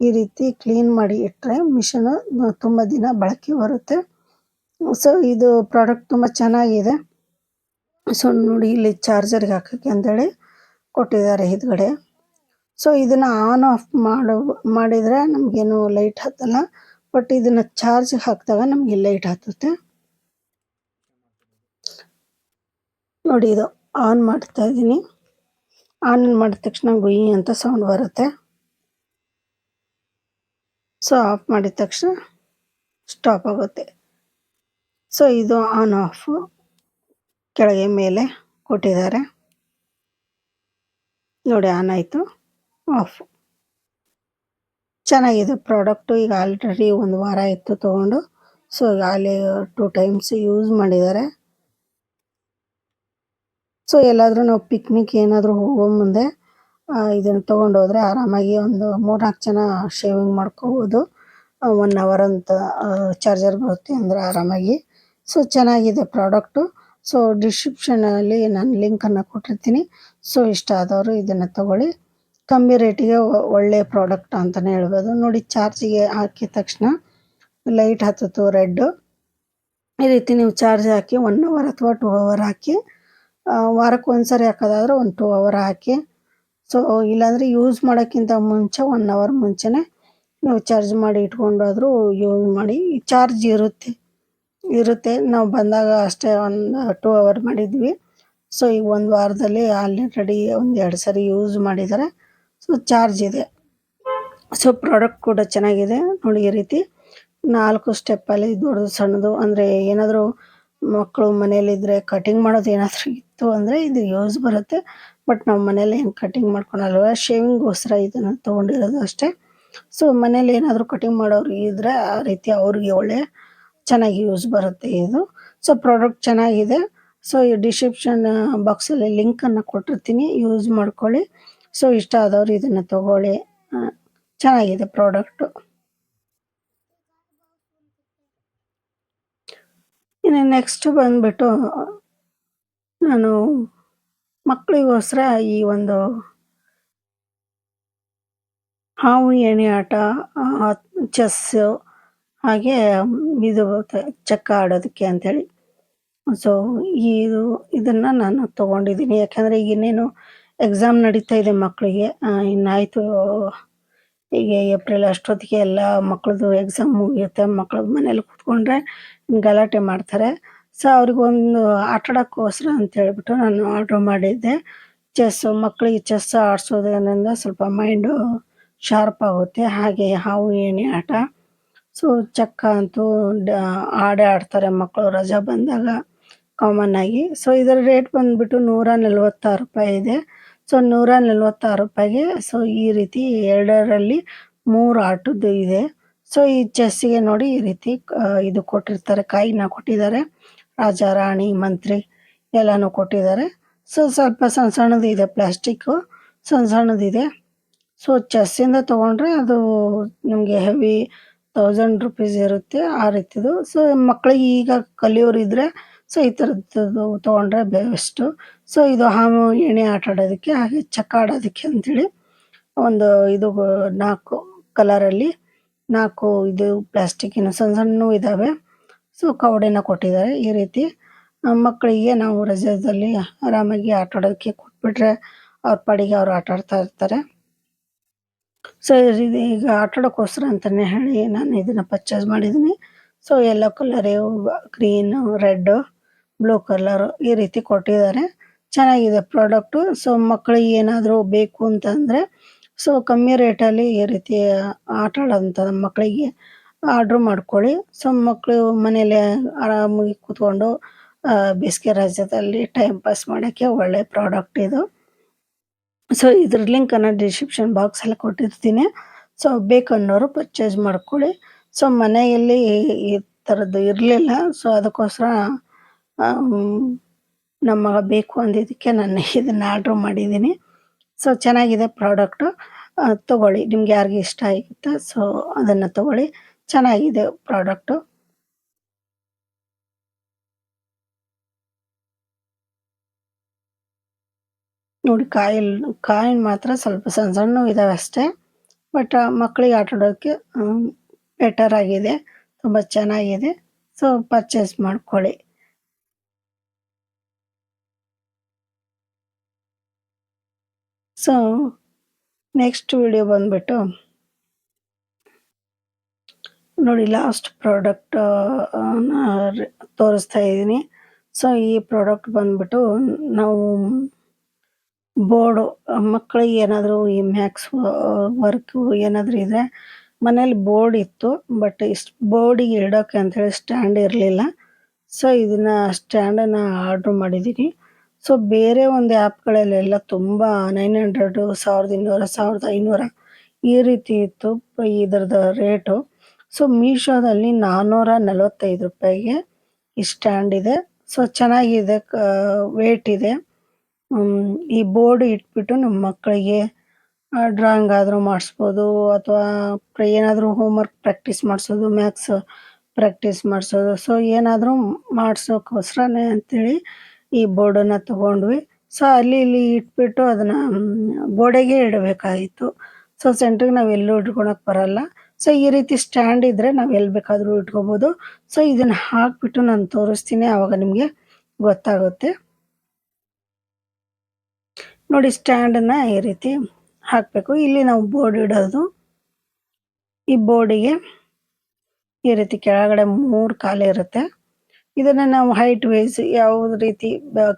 ಈ ರೀತಿ ಕ್ಲೀನ್ ಮಾಡಿ ಇಟ್ಟರೆ ಮಿಷನ್ ತುಂಬ ದಿನ ಬಳಕೆ ಬರುತ್ತೆ. ಸೊ ಇದು ಪ್ರಾಡಕ್ಟ್ ತುಂಬ ಚೆನ್ನಾಗಿದೆ. ಸೊ ನೋಡಿ, ಇಲ್ಲಿ ಚಾರ್ಜರ್ಗೆ ಹಾಕೋಕ್ಕೆ ಅಂತೇಳಿ ಕೊಟ್ಟಿದ್ದಾರೆ ಹಿಂದ್ಗಡೆ. ಸೊ ಇದನ್ನು ಆನ್ ಆಫ್ ಮಾಡೋ, ಮಾಡಿದರೆ ನಮಗೇನು ಲೈಟ್ ಹತ್ತಲ್ಲ. ಬಟ್ ಇದನ್ನು ಚಾರ್ಜ್ ಹಾಕಿದಾಗ ನಮಗೆ ಲೈಟ್ ಹತ್ತುತ್ತೆ. ನೋಡಿ ಇದು ಆನ್ ಮಾಡ್ತಾ ಇದ್ದೀನಿ. ಆನ್ ಮಾಡಿದ ತಕ್ಷಣ ಗುಯಿ ಅಂತ ಸೌಂಡ್ ಬರುತ್ತೆ. ಸೊ ಆಫ್ ಮಾಡಿದ ತಕ್ಷಣ ಸ್ಟಾಪ್ ಆಗುತ್ತೆ. ಸೊ ಇದು ಆನ್ ಆಫ್ ಕೆಳಗೆ ಮೇಲೆ ಕೊಟ್ಟಿದ್ದಾರೆ. ನೋಡಿ ಆನ್ ಆಯಿತು. ಆಫ್. ಚೆನ್ನಾಗಿದೆ ಪ್ರಾಡಕ್ಟು. ಈಗ ಆಲ್ರೆಡಿ ಒಂದು ವಾರ ಇತ್ತು ತೊಗೊಂಡು. ಸೊ, ಈಗ ಆಲಿ ಟೂ ಟೈಮ್ಸ್ ಯೂಸ್ ಮಾಡಿದ್ದಾರೆ. ಸೊ, ಎಲ್ಲಾದರೂ ನಾವು ಪಿಕ್ನಿಕ್ ಏನಾದರೂ ಹೋಗೋ ಮುಂದೆ ಇದನ್ನು ತೊಗೊಂಡು ಹೋದರೆ ಆರಾಮಾಗಿ ಒಂದು ಮೂರ್ನಾಲ್ಕು ಜನ ಶೇವಿಂಗ್ ಮಾಡ್ಕೋಬೋದು. ಒನ್ ಅವರ್ ಅಂತ ಚಾರ್ಜರ್ ಬರುತ್ತೆ ಅಂದರೆ ಆರಾಮಾಗಿ. ಸೊ, ಚೆನ್ನಾಗಿದೆ ಪ್ರಾಡಕ್ಟು. ಸೊ ಡಿಸ್ಕ್ರಿಪ್ಷನಲ್ಲಿ ನಾನು ಲಿಂಕನ್ನು ಕೊಟ್ಟಿರ್ತೀನಿ. ಸೊ ಇಷ್ಟ ಆದವರು ಇದನ್ನು ತಗೊಳ್ಳಿ. ಕಮ್ಮಿ ರೇಟಿಗೆ ಒಳ್ಳೆಯ ಪ್ರಾಡಕ್ಟ್ ಅಂತಲೇ ಹೇಳ್ಬೋದು. ನೋಡಿ ಚಾರ್ಜಿಗೆ ಹಾಕಿದ ತಕ್ಷಣ ಲೈಟ್ ಹತ್ತಿತು ರೆಡ್ಡು ಈ ರೀತಿ ನೀವು ಚಾರ್ಜ್ ಹಾಕಿ ಒನ್ ಅವರ್ ಅಥವಾ ಟೂ ಅವರ್ ಹಾಕಿ ವಾರಕ್ಕೆ ಒಂದು ಸರಿ ಹಾಕೋದಾದ್ರೆ ಒಂದು ಟೂ ಅವರ್ ಹಾಕಿ. ಸೊ ಇಲ್ಲಾಂದರೆ ಯೂಸ್ ಮಾಡೋಕ್ಕಿಂತ ಮುಂಚೆ ಒನ್ ಅವರ್ ಮುಂಚೆನೇ ನೀವು ಚಾರ್ಜ್ ಮಾಡಿ ಇಟ್ಕೊಂಡಾದರೂ ಯೂಸ್ ಮಾಡಿ. ಚಾರ್ಜ್ ಇರುತ್ತೆ. ಇರುತ್ತೆ. ನಾವು ಬಂದಾಗ ಅಷ್ಟೇ ಒಂದು ಟೂ ಅವರ್ ಮಾಡಿದ್ವಿ. ಸೊ ಈಗ ಒಂದು ವಾರದಲ್ಲಿ ಆಲ್ರೆಡಿ ಒಂದು ಎರಡು ಸರಿ ಯೂಸ್ ಮಾಡಿದ್ದಾರೆ. ಸೊ ಚಾರ್ಜ್ ಇದೆ. ಸೊ ಪ್ರಾಡಕ್ಟ್ ಕೂಡ ಚೆನ್ನಾಗಿದೆ. ನೋಡಿ ಈ ರೀತಿ ನಾಲ್ಕು ಸ್ಟೆಪ್ಪಲ್ಲಿ ದೊಡ್ಡದು, ಸಣ್ಣದು, ಅಂದರೆ ಏನಾದರೂ ಮಕ್ಕಳು ಮನೇಲಿದ್ದರೆ ಕಟಿಂಗ್ ಮಾಡೋದು ಏನಾದರೂ ಇತ್ತು ಅಂದರೆ ಇದು ಯೂಸ್ ಬರುತ್ತೆ. ಬಟ್ ನಾವು ಮನೇಲಿ ಏನು ಕಟಿಂಗ್ ಮಾಡ್ಕೊಳಲ್ವ? ಶೇವಿಂಗ್ಗೋಸ್ಕರ ಇದನ್ನು ತೊಗೊಂಡಿರೋದು ಅಷ್ಟೇ. ಸೊ ಮನೇಲಿ ಏನಾದರೂ ಕಟಿಂಗ್ ಮಾಡೋರು ಇದ್ದರೆ ಆ ರೀತಿ ಅವ್ರಿಗೆ ಒಳ್ಳೆ ಚೆನ್ನಾಗಿ ಯೂಸ್ ಬರುತ್ತೆ ಇದು. ಸೊ ಪ್ರಾಡಕ್ಟ್ ಚೆನ್ನಾಗಿದೆ. ಸೊ ಈ ಡಿಸ್ಕ್ರಿಪ್ಷನ್ ಬಾಕ್ಸಲ್ಲಿ ಲಿಂಕನ್ನು ಕೊಟ್ಟಿರ್ತೀನಿ. ಯೂಸ್ ಮಾಡ್ಕೊಳ್ಳಿ. ಸೊ ಇಷ್ಟ ಆದವರು ಇದನ್ನು ತಗೊಳ್ಳಿ. ಚೆನ್ನಾಗಿದೆ ಪ್ರಾಡಕ್ಟು ಇನ್ನು ನೆಕ್ಸ್ಟ್ ಬಂದುಬಿಟ್ಟು, ನಾನು ಮಕ್ಕಳಿಗೋಸ್ಕರ ಈ ಒಂದು ಹಾವು ಎಣೆ ಆಟ ಚೆಸ್ಸು ಹಾಗೆ ಇದು ಚಕ್ಕ ಆಡೋದಕ್ಕೆ ಅಂಥೇಳಿ. ಸೊ ಇದು, ಇದನ್ನು ನಾನು ತಗೊಂಡಿದ್ದೀನಿ. ಯಾಕಂದರೆ ಈಗ ಇನ್ನೇನು ಎಕ್ಸಾಮ್ ನಡೀತಾ ಇದೆ ಮಕ್ಕಳಿಗೆ ಇನ್ನಾಯಿತು ಈಗ ಏಪ್ರಿಲ್ ಅಷ್ಟೊತ್ತಿಗೆ ಎಲ್ಲ ಮಕ್ಕಳದು ಎಕ್ಸಾಮ್ ಮುಗಿಯುತ್ತೆ. ಮಕ್ಕಳು ಮನೇಲಿ ಕೂತ್ಕೊಂಡ್ರೆ ಗಲಾಟೆ ಮಾಡ್ತಾರೆ. ಸೊ ಅವ್ರಿಗೊಂದು ಆಟಾಡೋಕ್ಕೋಸ್ಕರ ಅಂತೇಳ್ಬಿಟ್ಟು ನಾನು ಆರ್ಡ್ರ್ ಮಾಡಿದ್ದೆ. ಚೆಸ್ಸು ಮಕ್ಕಳಿಗೆ ಚೆಸ್ ಆಡಿಸೋದ್ರಿಂದ ಸ್ವಲ್ಪ ಮೈಂಡು ಶಾರ್ಪ್ ಆಗುತ್ತೆ. ಹಾಗೆ ಹಾವು ಏಣಿ ಆಟ. ಸೊ ಚಕ್ಕ ಅಂತೂ ಡ- ಆಡೇ ಆಡ್ತಾರೆ ಮಕ್ಕಳು. ರಜಾ ಬಂದಾಗ ಕಾಮನ್ ಆಗಿ. ಸೊ ಇದರ ರೇಟ್ ಬಂದ್ಬಿಟ್ಟು ನೂರ ನಲ್ವತ್ತಾರು ರೂಪಾಯಿ ಇದೆ. ಸೊ ನೂರ ನಲ್ವತ್ತಾರು ರೂಪಾಯಿಗೆ, ಸೊ ಈ ರೀತಿ ಎರಡರಲ್ಲಿ ಮೂರು ಆಟದ್ದು ಇದೆ. ಸೊ ಈ ಚೆಸ್ಸಿಗೆ ನೋಡಿ ಈ ರೀತಿ ಇದು ಕೊಟ್ಟಿರ್ತಾರೆ. ಕಾಯಿನ ಕೊಟ್ಟಿದ್ದಾರೆ. ರಾಜ, ರಾಣಿ, ಮಂತ್ರಿ ಎಲ್ಲನೂ ಕೊಟ್ಟಿದ್ದಾರೆ. ಸೊ ಸ್ವಲ್ಪ ಸಣ್ಣ ಸಣ್ಣದು ಇದೆ ಪ್ಲಾಸ್ಟಿಕ್ಕು. ಸಣ್ಣ ಸಣ್ಣದಿದೆ ಸೊ ಚೆಸ್ಸಿಂದ ತೊಗೊಂಡ್ರೆ ಅದು ನಿಮಗೆ ಹೆವಿ ತೌಸಂಡ್ ರುಪೀಸ್ ಇರುತ್ತೆ ಆ ರೀತಿದು. ಸೊ ಮಕ್ಳಿಗೆ ಈಗ ಕಲಿಯೋರು ಇದ್ದರೆ ಸೊ ಈ ಥರದ್ದು ತೊಗೊಂಡ್ರೆ ಬೆಸ್ಟು. ಸೊ ಇದು ಹಾವು ಎಣೆ ಆಟ ಆಡೋದಕ್ಕೆ, ಹಾಗೆ ಚಕ್ಕ ಆಡೋದಕ್ಕೆ ಅಂತೇಳಿ ಒಂದು ಇದು ನಾಲ್ಕು ಕಲರಲ್ಲಿ ನಾಲ್ಕು ಇದು ಪ್ಲಾಸ್ಟಿಕ್ಕಿನ ಸಣ್ಣ ಸಣ್ಣ ಇದ್ದಾವೆ ಸೊ ಕವಡೆನ ಕೊಟ್ಟಿದ್ದಾರೆ ಈ ರೀತಿ. ಮಕ್ಕಳಿಗೆ ನಾವು ರಜಾದಲ್ಲಿ ಆರಾಮಾಗಿ ಆಟ ಆಡೋದಕ್ಕೆ ಕೊಟ್ಬಿಟ್ರೆ ಅವ್ರ ಪಾಡಿಗೆ ಅವ್ರು ಆಟ ಆಡ್ತಾ ಇರ್ತಾರೆ. ಸೊ ಇದು ಈಗ ಆಟ ಅಂತಾನೆ ಹೇಳಿ ನಾನು ಇದನ್ನ ಪರ್ಚೇಸ್ ಮಾಡಿದ್ದೀನಿ. So yellow colour green red blue colour ಈ ರೀತಿ ಕೊಟ್ಟಿದ್ದಾರೆ. ಚೆನ್ನಾಗಿದೆ ಪ್ರಾಡಕ್ಟು ಸೊ ಮಕ್ಕಳಿಗೆ ಏನಾದರೂ ಬೇಕು ಅಂತಂದರೆ ಸೊ ಕಮ್ಮಿ ರೇಟಲ್ಲಿ ಈ ರೀತಿ ಆಟ ಆಡೋಂಥ ಮಕ್ಕಳಿಗೆ ಆರ್ಡ್ರ್ ಮಾಡ್ಕೊಳ್ಳಿ. ಸೊ ಮಕ್ಕಳು ಮನೇಲಿ ಆರಾಮಾಗಿ ಕೂತ್ಕೊಂಡು ಬೇಸಿಗೆ ರಾಜ್ಯದಲ್ಲಿ ಟೈಮ್ ಪಾಸ್ ಮಾಡೋಕ್ಕೆ ಒಳ್ಳೆ ಪ್ರಾಡಕ್ಟ್ ಇದು. ಸೊ ಇದ್ರ ಲಿಂಕನ್ನು ಡಿಸ್ಕ್ರಿಪ್ಷನ್ ಬಾಕ್ಸಲ್ಲಿ ಕೊಟ್ಟಿರ್ತೀನಿ. ಸೊ ಬೇಕನ್ನೋರು ಪರ್ಚೇಸ್ ಮಾಡ್ಕೊಳ್ಳಿ. ಸೊ ಮನೆಯಲ್ಲಿ ಈ ಥರದ್ದು ಇರಲಿಲ್ಲ. ಸೊ ಅದಕ್ಕೋಸ್ಕರ ನಮ್ಮ ಮಗ ಬೇಕು ಅಂದಿದ್ದಕ್ಕೆ ನಾನು ಇದನ್ನು ಆರ್ಡ್ರ್ ಮಾಡಿದ್ದೀನಿ. ಸೊ ಚೆನ್ನಾಗಿದೆ ಪ್ರಾಡಕ್ಟು ತಗೊಳ್ಳಿ. ನಿಮ್ಗೆ ಯಾರಿಗೆ ಇಷ್ಟ ಆಗುತ್ತೆ ಸೊ ಅದನ್ನು ತಗೊಳ್ಳಿ. ಚೆನ್ನಾಗಿದೆ ಪ್ರಾಡಕ್ಟು ನೋಡಿ ಕಾಯಿಲ್ ಕಾಯಿನ್ ಮಾತ್ರ ಸ್ವಲ್ಪ ಸಣ್ಣ ಸಣ್ಣ ಇದಾವೆ ಅಷ್ಟೇ. ಬಟ್ ಮಕ್ಕಳಿಗೆ ಆಟ ಬೆಟರ್ ಆಗಿದೆ. ತುಂಬ ಚೆನ್ನಾಗಿದೆ. ಸೊ ಪರ್ಚೇಸ್ ಮಾಡ್ಕೊಳ್ಳಿ. ಸೊ ನೆಕ್ಸ್ಟ್ ವಿಡಿಯೋ ಬಂದ್ಬಿಟ್ಟು, ನೋಡಿ ಲಾಸ್ಟ್ ಪ್ರಾಡಕ್ಟ್ ತೋರಿಸ್ತಾ ಇದ್ದೀನಿ. ಸೊ ಈ ಪ್ರಾಡಕ್ಟ್ ಬಂದ್ಬಿಟ್ಟು, ನಾವು ಬೋರ್ಡು, ಮಕ್ಕಳಿಗೆ ಏನಾದರೂ ಈ ಮ್ಯಾಕ್ಸ್ ವರ್ಕು ಏನಾದರೂ ಇದ್ರೆ ಮನೇಲಿ ಬೋರ್ಡ್ ಇತ್ತು, ಬಟ್ ಇಷ್ಟು ಬೋರ್ಡಿಗೆ ಇಡೋಕ್ಕೆ ಅಂಥೇಳಿ ಸ್ಟ್ಯಾಂಡ್ ಇರಲಿಲ್ಲ. ಸೊ ಇದನ್ನು ಸ್ಟ್ಯಾಂಡನ್ನು ಆರ್ಡ್ರ್ ಮಾಡಿದ್ದೀನಿ ಸೊ ಬೇರೆ ಒಂದು ಆ್ಯಪ್ಗಳಲ್ಲೆಲ್ಲ ತುಂಬ ನೈನ್ ಹಂಡ್ರೆಡು, ಸಾವಿರದ ಇನ್ನೂರ, ಸಾವಿರದ ಐನೂರ ಈ ರೀತಿ ಇತ್ತು ಇದರದ್ದು ರೇಟು. ಸೊ ಮೀಶೋದಲ್ಲಿ ನಾನ್ನೂರ ನಲವತ್ತೈದು ರೂಪಾಯಿಗೆ ಈ ಸ್ಟ್ಯಾಂಡ್ ಇದೆ. ಸೊ ಚೆನ್ನಾಗಿದೆ ವೇಟ್ ಇದೆ. ಈ ಬೋರ್ಡ್ ಇಟ್ಬಿಟ್ಟು ನಮ್ಮ ಮಕ್ಕಳಿಗೆ ಡ್ರಾಯಿಂಗ್ ಆದರೂ ಮಾಡಿಸ್ಬೋದು, ಅಥವಾ ಏನಾದರೂ ಹೋಮ್ವರ್ಕ್ ಪ್ರಾಕ್ಟೀಸ್ ಮಾಡಿಸೋದು ಮ್ಯಾಥ್ಸ್ ಪ್ರಾಕ್ಟೀಸ್ ಮಾಡಿಸೋದು. ಸೊ ಏನಾದರೂ ಮಾಡಿಸೋಕ್ಕೋಸ್ಕರನೇ ಅಂತೇಳಿ ಈ ಬೋರ್ಡನ್ನ ತಗೊಂಡ್ವಿ. ಸೊ ಅಲ್ಲಿ ಇಲ್ಲಿ ಇಟ್ಬಿಟ್ಟು ಅದನ್ನು ಗೋಡೆಗೆ ಇಡಬೇಕಾಗಿತ್ತು. ಸೊ ಸೆಂಟ್ರಿಗೆ ನಾವು ಎಲ್ಲೂ ಇಟ್ಕೊಳಕ್ಕೆ ಬರಲ್ಲ. ಸೊ ಈ ರೀತಿ ಸ್ಟ್ಯಾಂಡ್ ಇದ್ದರೆ ನಾವು ಎಲ್ಲಿ ಬೇಕಾದರೂ ಇಟ್ಕೋಬೋದು. ಸೊ ಇದನ್ನು ಹಾಕ್ಬಿಟ್ಟು ನಾನು ತೋರಿಸ್ತೀನಿ ಆವಾಗ ನಿಮಗೆ ಗೊತ್ತಾಗುತ್ತೆ. ನೋಡಿ ಸ್ಟ್ಯಾಂಡನ್ನು ಈ ರೀತಿ ಹಾಕಬೇಕು. ಇಲ್ಲಿ ನಾವು ಬೋರ್ಡ್ ಇಡೋದು. ಈ ಬೋರ್ಡಿಗೆ ಈ ರೀತಿ ಕೆಳಗಡೆ ಮೂರು ಕಾಲು ಇರುತ್ತೆ. ಇದನ್ನು ನಾವು ಹೈಟ್ ವೈಸ್ ಯಾವ ರೀತಿ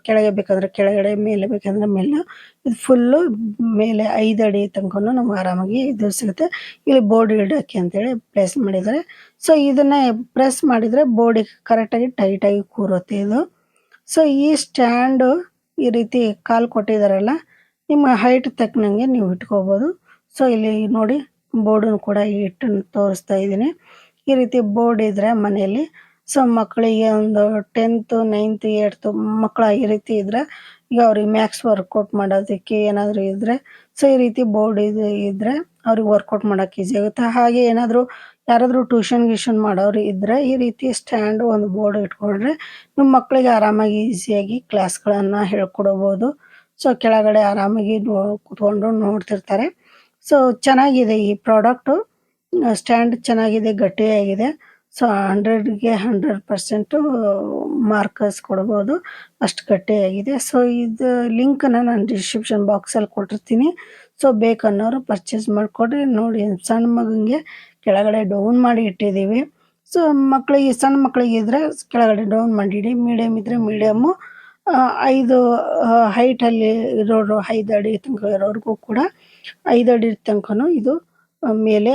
ಕೆಳಗೆ ಬೇಕಂದ್ರೆ ಕೆಳಗಡೆ, ಮೇಲೆ ಬೇಕಂದ್ರೆ ಮೇಲೆ, ಇದು ಫುಲ್ಲು ಮೇಲೆ ಐದು ಅಡಿ ತನಕ ನಮ್ಗೆ ಆರಾಮಾಗಿ ಇದು ಸಿಗುತ್ತೆ. ಇಲ್ಲಿ ಬೋರ್ಡ್ ಇಡೋಕ್ಕೆ ಅಂತೇಳಿ ಪ್ರೆಸ್ ಮಾಡಿದರೆ ಸೊ ಇದನ್ನು ಪ್ರೆಸ್ ಮಾಡಿದರೆ ಬೋರ್ಡಿಗೆ ಕರೆಕ್ಟಾಗಿ ಟೈಟಾಗಿ ಕೂರುತ್ತೆ ಇದು. ಸೊ ಈ ಸ್ಟ್ಯಾಂಡು ಈ ರೀತಿ ಕಾಲು ಕೊಟ್ಟಿದ್ದಾರಲ್ಲ ನಿಮ್ಮ ಹೈಟ್ ತಕ್ಕನಂಗೆ ನೀವು ಇಟ್ಕೋಬೋದು. ಸೊ ಇಲ್ಲಿ ನೋಡಿ ಬೋರ್ಡನ್ನು ಕೂಡ ಇಟ್ಟು ತೋರಿಸ್ತಾ ಇದ್ದೀನಿ. ಈ ರೀತಿ ಬೋರ್ಡ್ ಇದ್ರೆ ಮನೆಯಲ್ಲಿ ಸೊ ಮಕ್ಕಳಿಗೆ ಒಂದು ಟೆಂತು ನೈನ್ತ್ ಏಟ್ತು ಮಕ್ಕಳ ಈ ರೀತಿ ಇದ್ರೆ, ಈಗ ಅವ್ರಿಗೆ ಮ್ಯಾಕ್ಸ್ ವರ್ಕೌಟ್ ಮಾಡೋದಕ್ಕೆ ಏನಾದರೂ ಇದ್ರೆ ಸೊ ಈ ರೀತಿ ಬೋರ್ಡ್ ಇದು ಇದ್ರೆ ಅವ್ರಿಗೆ ವರ್ಕೌಟ್ ಮಾಡಕ್ಕೆ ಈಸಿ ಆಗುತ್ತೆ. ಹಾಗೆ ಏನಾದರೂ ಯಾರಾದರೂ ಟ್ಯೂಷನ್ ಗ್ಯೂಷನ್ ಮಾಡೋರು ಇದ್ರೆ ಈ ರೀತಿ ಸ್ಟ್ಯಾಂಡ್ ಒಂದು ಬೋರ್ಡ್ ಇಟ್ಕೊಂಡ್ರೆ ನಿಮ್ಮ ಮಕ್ಕಳಿಗೆ ಆರಾಮಾಗಿ ಈಸಿಯಾಗಿ ಕ್ಲಾಸ್ಗಳನ್ನು ಹೇಳ್ಕೊಡಬಹುದು ಸೊ ಕೆಳಗಡೆ ಆರಾಮಾಗಿ ನೋ, ಕೂತ್ಕೊಂಡು ನೋಡ್ತಿರ್ತಾರೆ. ಸೊ ಚೆನ್ನಾಗಿದೆ ಈ ಪ್ರಾಡಕ್ಟು ಸ್ಟ್ಯಾಂಡ್ ಚೆನ್ನಾಗಿದೆ, ಗಟ್ಟಿಯಾಗಿದೆ. ಸೊ ಹಂಡ್ರೆಡ್ಗೆ ಹಂಡ್ರೆಡ್ ಪರ್ಸೆಂಟು ಮಾರ್ಕರ್ಸ್ ಕೊಡ್ಬೋದು. ಅಷ್ಟು ಗಟ್ಟಿಯಾಗಿದೆ. ಸೊ ಇದು ಲಿಂಕನ್ನು ನಾನು ಡಿಸ್ಕ್ರಿಪ್ಷನ್ ಬಾಕ್ಸಲ್ಲಿ ಕೊಟ್ಟಿರ್ತೀನಿ. ಸೊ ಬೇಕನ್ನೋರು ಪರ್ಚೇಸ್ ಮಾಡಿಕೊಡ್ರಿ. ನೋಡಿ, ಸಣ್ಣ ಮಗನಿಗೆ ಕೆಳಗಡೆ ಡೌನ್ ಮಾಡಿ ಇಟ್ಟಿದ್ದೀವಿ. ಸೊ ಮಕ್ಕಳಿಗೆ ಸಣ್ಣ ಮಕ್ಕಳಿಗೆ ಇದ್ರೆ ಕೆಳಗಡೆ ಡೌನ್ ಮಾಡಿಡಿ. ಮೀಡಿಯಮ್ ಇದ್ರೆ ಮೀಡಿಯಮ್ಮು ಐದು ಹೈಟಲ್ಲಿ ಇರೋರು ಐದು ಅಡಿ ತನಕ ಇರೋರಿಗೂ ಕೂಡ ಐದು ಅಡಿ ತನಕನೂ ಇದು ಮೇಲೆ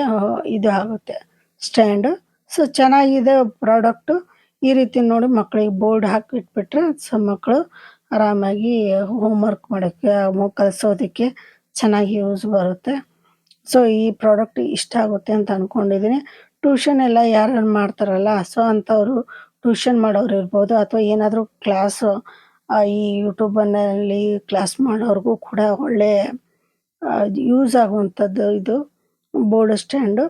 ಇದು ಆಗುತ್ತೆ. ಸ್ಟ್ಯಾಂಡ್ ಸೊ ಚೆನ್ನಾಗಿದೆ ಪ್ರಾಡಕ್ಟು ಈ ರೀತಿ ನೋಡಿ ಮಕ್ಕಳಿಗೆ ಬೋರ್ಡ್ ಹಾಕಿಟ್ಬಿಟ್ರೆ ಸೊ ಮಕ್ಕಳು ಆರಾಮಾಗಿ ಹೋಮ್ವರ್ಕ್ ಮಾಡೋಕ್ಕೆ ಕಲಿಸೋದಕ್ಕೆ ಚೆನ್ನಾಗಿ ಯೂಸ್ ಬರುತ್ತೆ. ಸೊ ಈ ಪ್ರಾಡಕ್ಟ್ ಇಷ್ಟ ಆಗುತ್ತೆ ಅಂತ ಅಂದ್ಕೊಂಡಿದ್ದೀನಿ ಟ್ಯೂಷನ್ ಎಲ್ಲ ಯಾರು ಮಾಡ್ತಾರಲ್ಲ ಸೊ ಅಂಥವ್ರು ಟ್ಯೂಷನ್ ಮಾಡೋರು ಇರ್ಬೋದು, ಅಥವಾ ಏನಾದರೂ ಕ್ಲಾಸು ಈ ಯೂಟ್ಯೂಬನ್ನಲ್ಲಿ ಕ್ಲಾಸ್ ಮಾಡೋರಿಗೂ ಕೂಡ ಒಳ್ಳೆ ಯೂಸ್ ಆಗುವಂಥದ್ದು ಇದು ಬೋರ್ಡ್ ಸ್ಟ್ಯಾಂಡು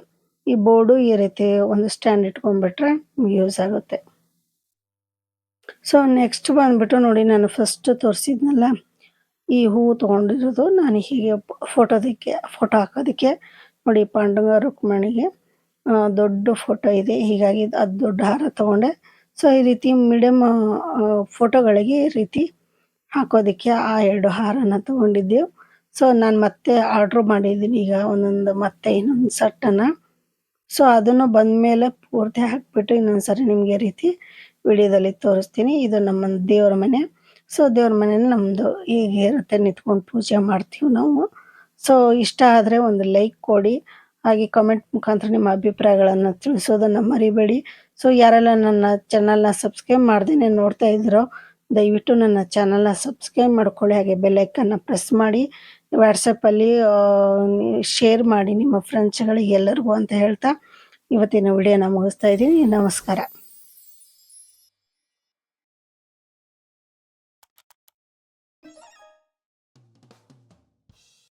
ಈ ಬೋರ್ಡು ಈ ರೀತಿ ಒಂದು ಸ್ಟ್ಯಾಂಡ್ ಇಟ್ಕೊಂಡ್ಬಿಟ್ರೆ ಯೂಸ್ ಆಗುತ್ತೆ. ಸೊ ನೆಕ್ಸ್ಟ್ ಬಂದ್ಬಿಟ್ಟು ನೋಡಿ, ನಾನು ಫಸ್ಟ್ ತೋರಿಸಿದ್ನಲ್ಲ ಈ ಹೂವು ತೊಗೊಂಡಿರೋದು ನಾನು ಹೀಗೆ ಫೋಟೋದಕ್ಕೆ ಫೋಟೋ ಹಾಕೋದಕ್ಕೆ. ನೋಡಿ ಪಾಂಡುಂಗ ರುಕ್ಮಣಿಗೆ ದೊಡ್ಡ ಫೋಟೋ ಇದೆ. ಹೀಗಾಗಿ ಅದು ದೊಡ್ಡ ಹಾರ ತೊಗೊಂಡೆ. ಸೊ ಈ ರೀತಿ ಮೀಡಿಯಮ್ ಫೋಟೋಗಳಿಗೆ ಈ ರೀತಿ ಹಾಕೋದಕ್ಕೆ ಆ ಎರಡು ಹಾರನ ತೊಗೊಂಡಿದ್ದೆವು. ಸೊ ನಾನು ಮತ್ತೆ ಆರ್ಡ್ರ್ ಮಾಡಿದ್ದೀನಿ ಈಗ ಒಂದೊಂದು, ಮತ್ತೆ ಇನ್ನೊಂದು ಸೆಟ್ಟನ್ನು. ಸೊ ಅದನ್ನು ಬಂದಮೇಲೆ ಪೂರ್ತಿ ಹಾಕಿಬಿಟ್ಟು ಇನ್ನೊಂದು ಸರಿ ನಿಮಗೆ ರೀತಿ ವಿಡಿಯೋದಲ್ಲಿ ತೋರಿಸ್ತೀನಿ. ಇದು ನಮ್ಮ ದೇವರ ಮನೆ. ಸೊ ದೇವ್ರ ಮನೇಲಿ ನಮ್ಮದು ಹೀಗೆ ಇರುತ್ತೆ ನಿಂತ್ಕೊಂಡು ಪೂಜೆ ಮಾಡ್ತೀವಿ ನಾವು. ಸೊ ಇಷ್ಟ ಆದರೆ ಒಂದು ಲೈಕ್ ಕೊಡಿ. ಹಾಗೆ ಕಮೆಂಟ್ ಮುಖಾಂತರ ನಿಮ್ಮ ಅಭಿಪ್ರಾಯಗಳನ್ನು ತಿಳಿಸೋದನ್ನು ಮರಿಬೇಡಿ. ಸೊ ಯಾರೆಲ್ಲ ನನ್ನ ಚಾನಲ್ನ ಸಬ್ಸ್ಕ್ರೈಬ್ ಮಾಡ್ದೇನೆ ನೋಡ್ತಾ ಇದ್ದೀರೋ, ದಯವಿಟ್ಟು ನನ್ನ ಚಾನಲ್ನ ಸಬ್ಸ್ಕ್ರೈಬ್ ಮಾಡ್ಕೊಳ್ಳಿ. ಹಾಗೆ ಬೆಲ್ಲೈಕನ್ನು ಪ್ರೆಸ್ ಮಾಡಿ. ವಾಟ್ಸಪ್ಪಲ್ಲಿ ಶೇರ್ ಮಾಡಿ ನಿಮ್ಮ ಫ್ರೆಂಡ್ಸ್ಗಳಿಗೆ ಎಲ್ಲರಿಗೂ ಅಂತ ಹೇಳ್ತಾ ಇವತ್ತಿನ ವಿಡಿಯೋನ ಮುಗಿಸ್ತಾ ಇದ್ದೀನಿ. ನಮಸ್ಕಾರ.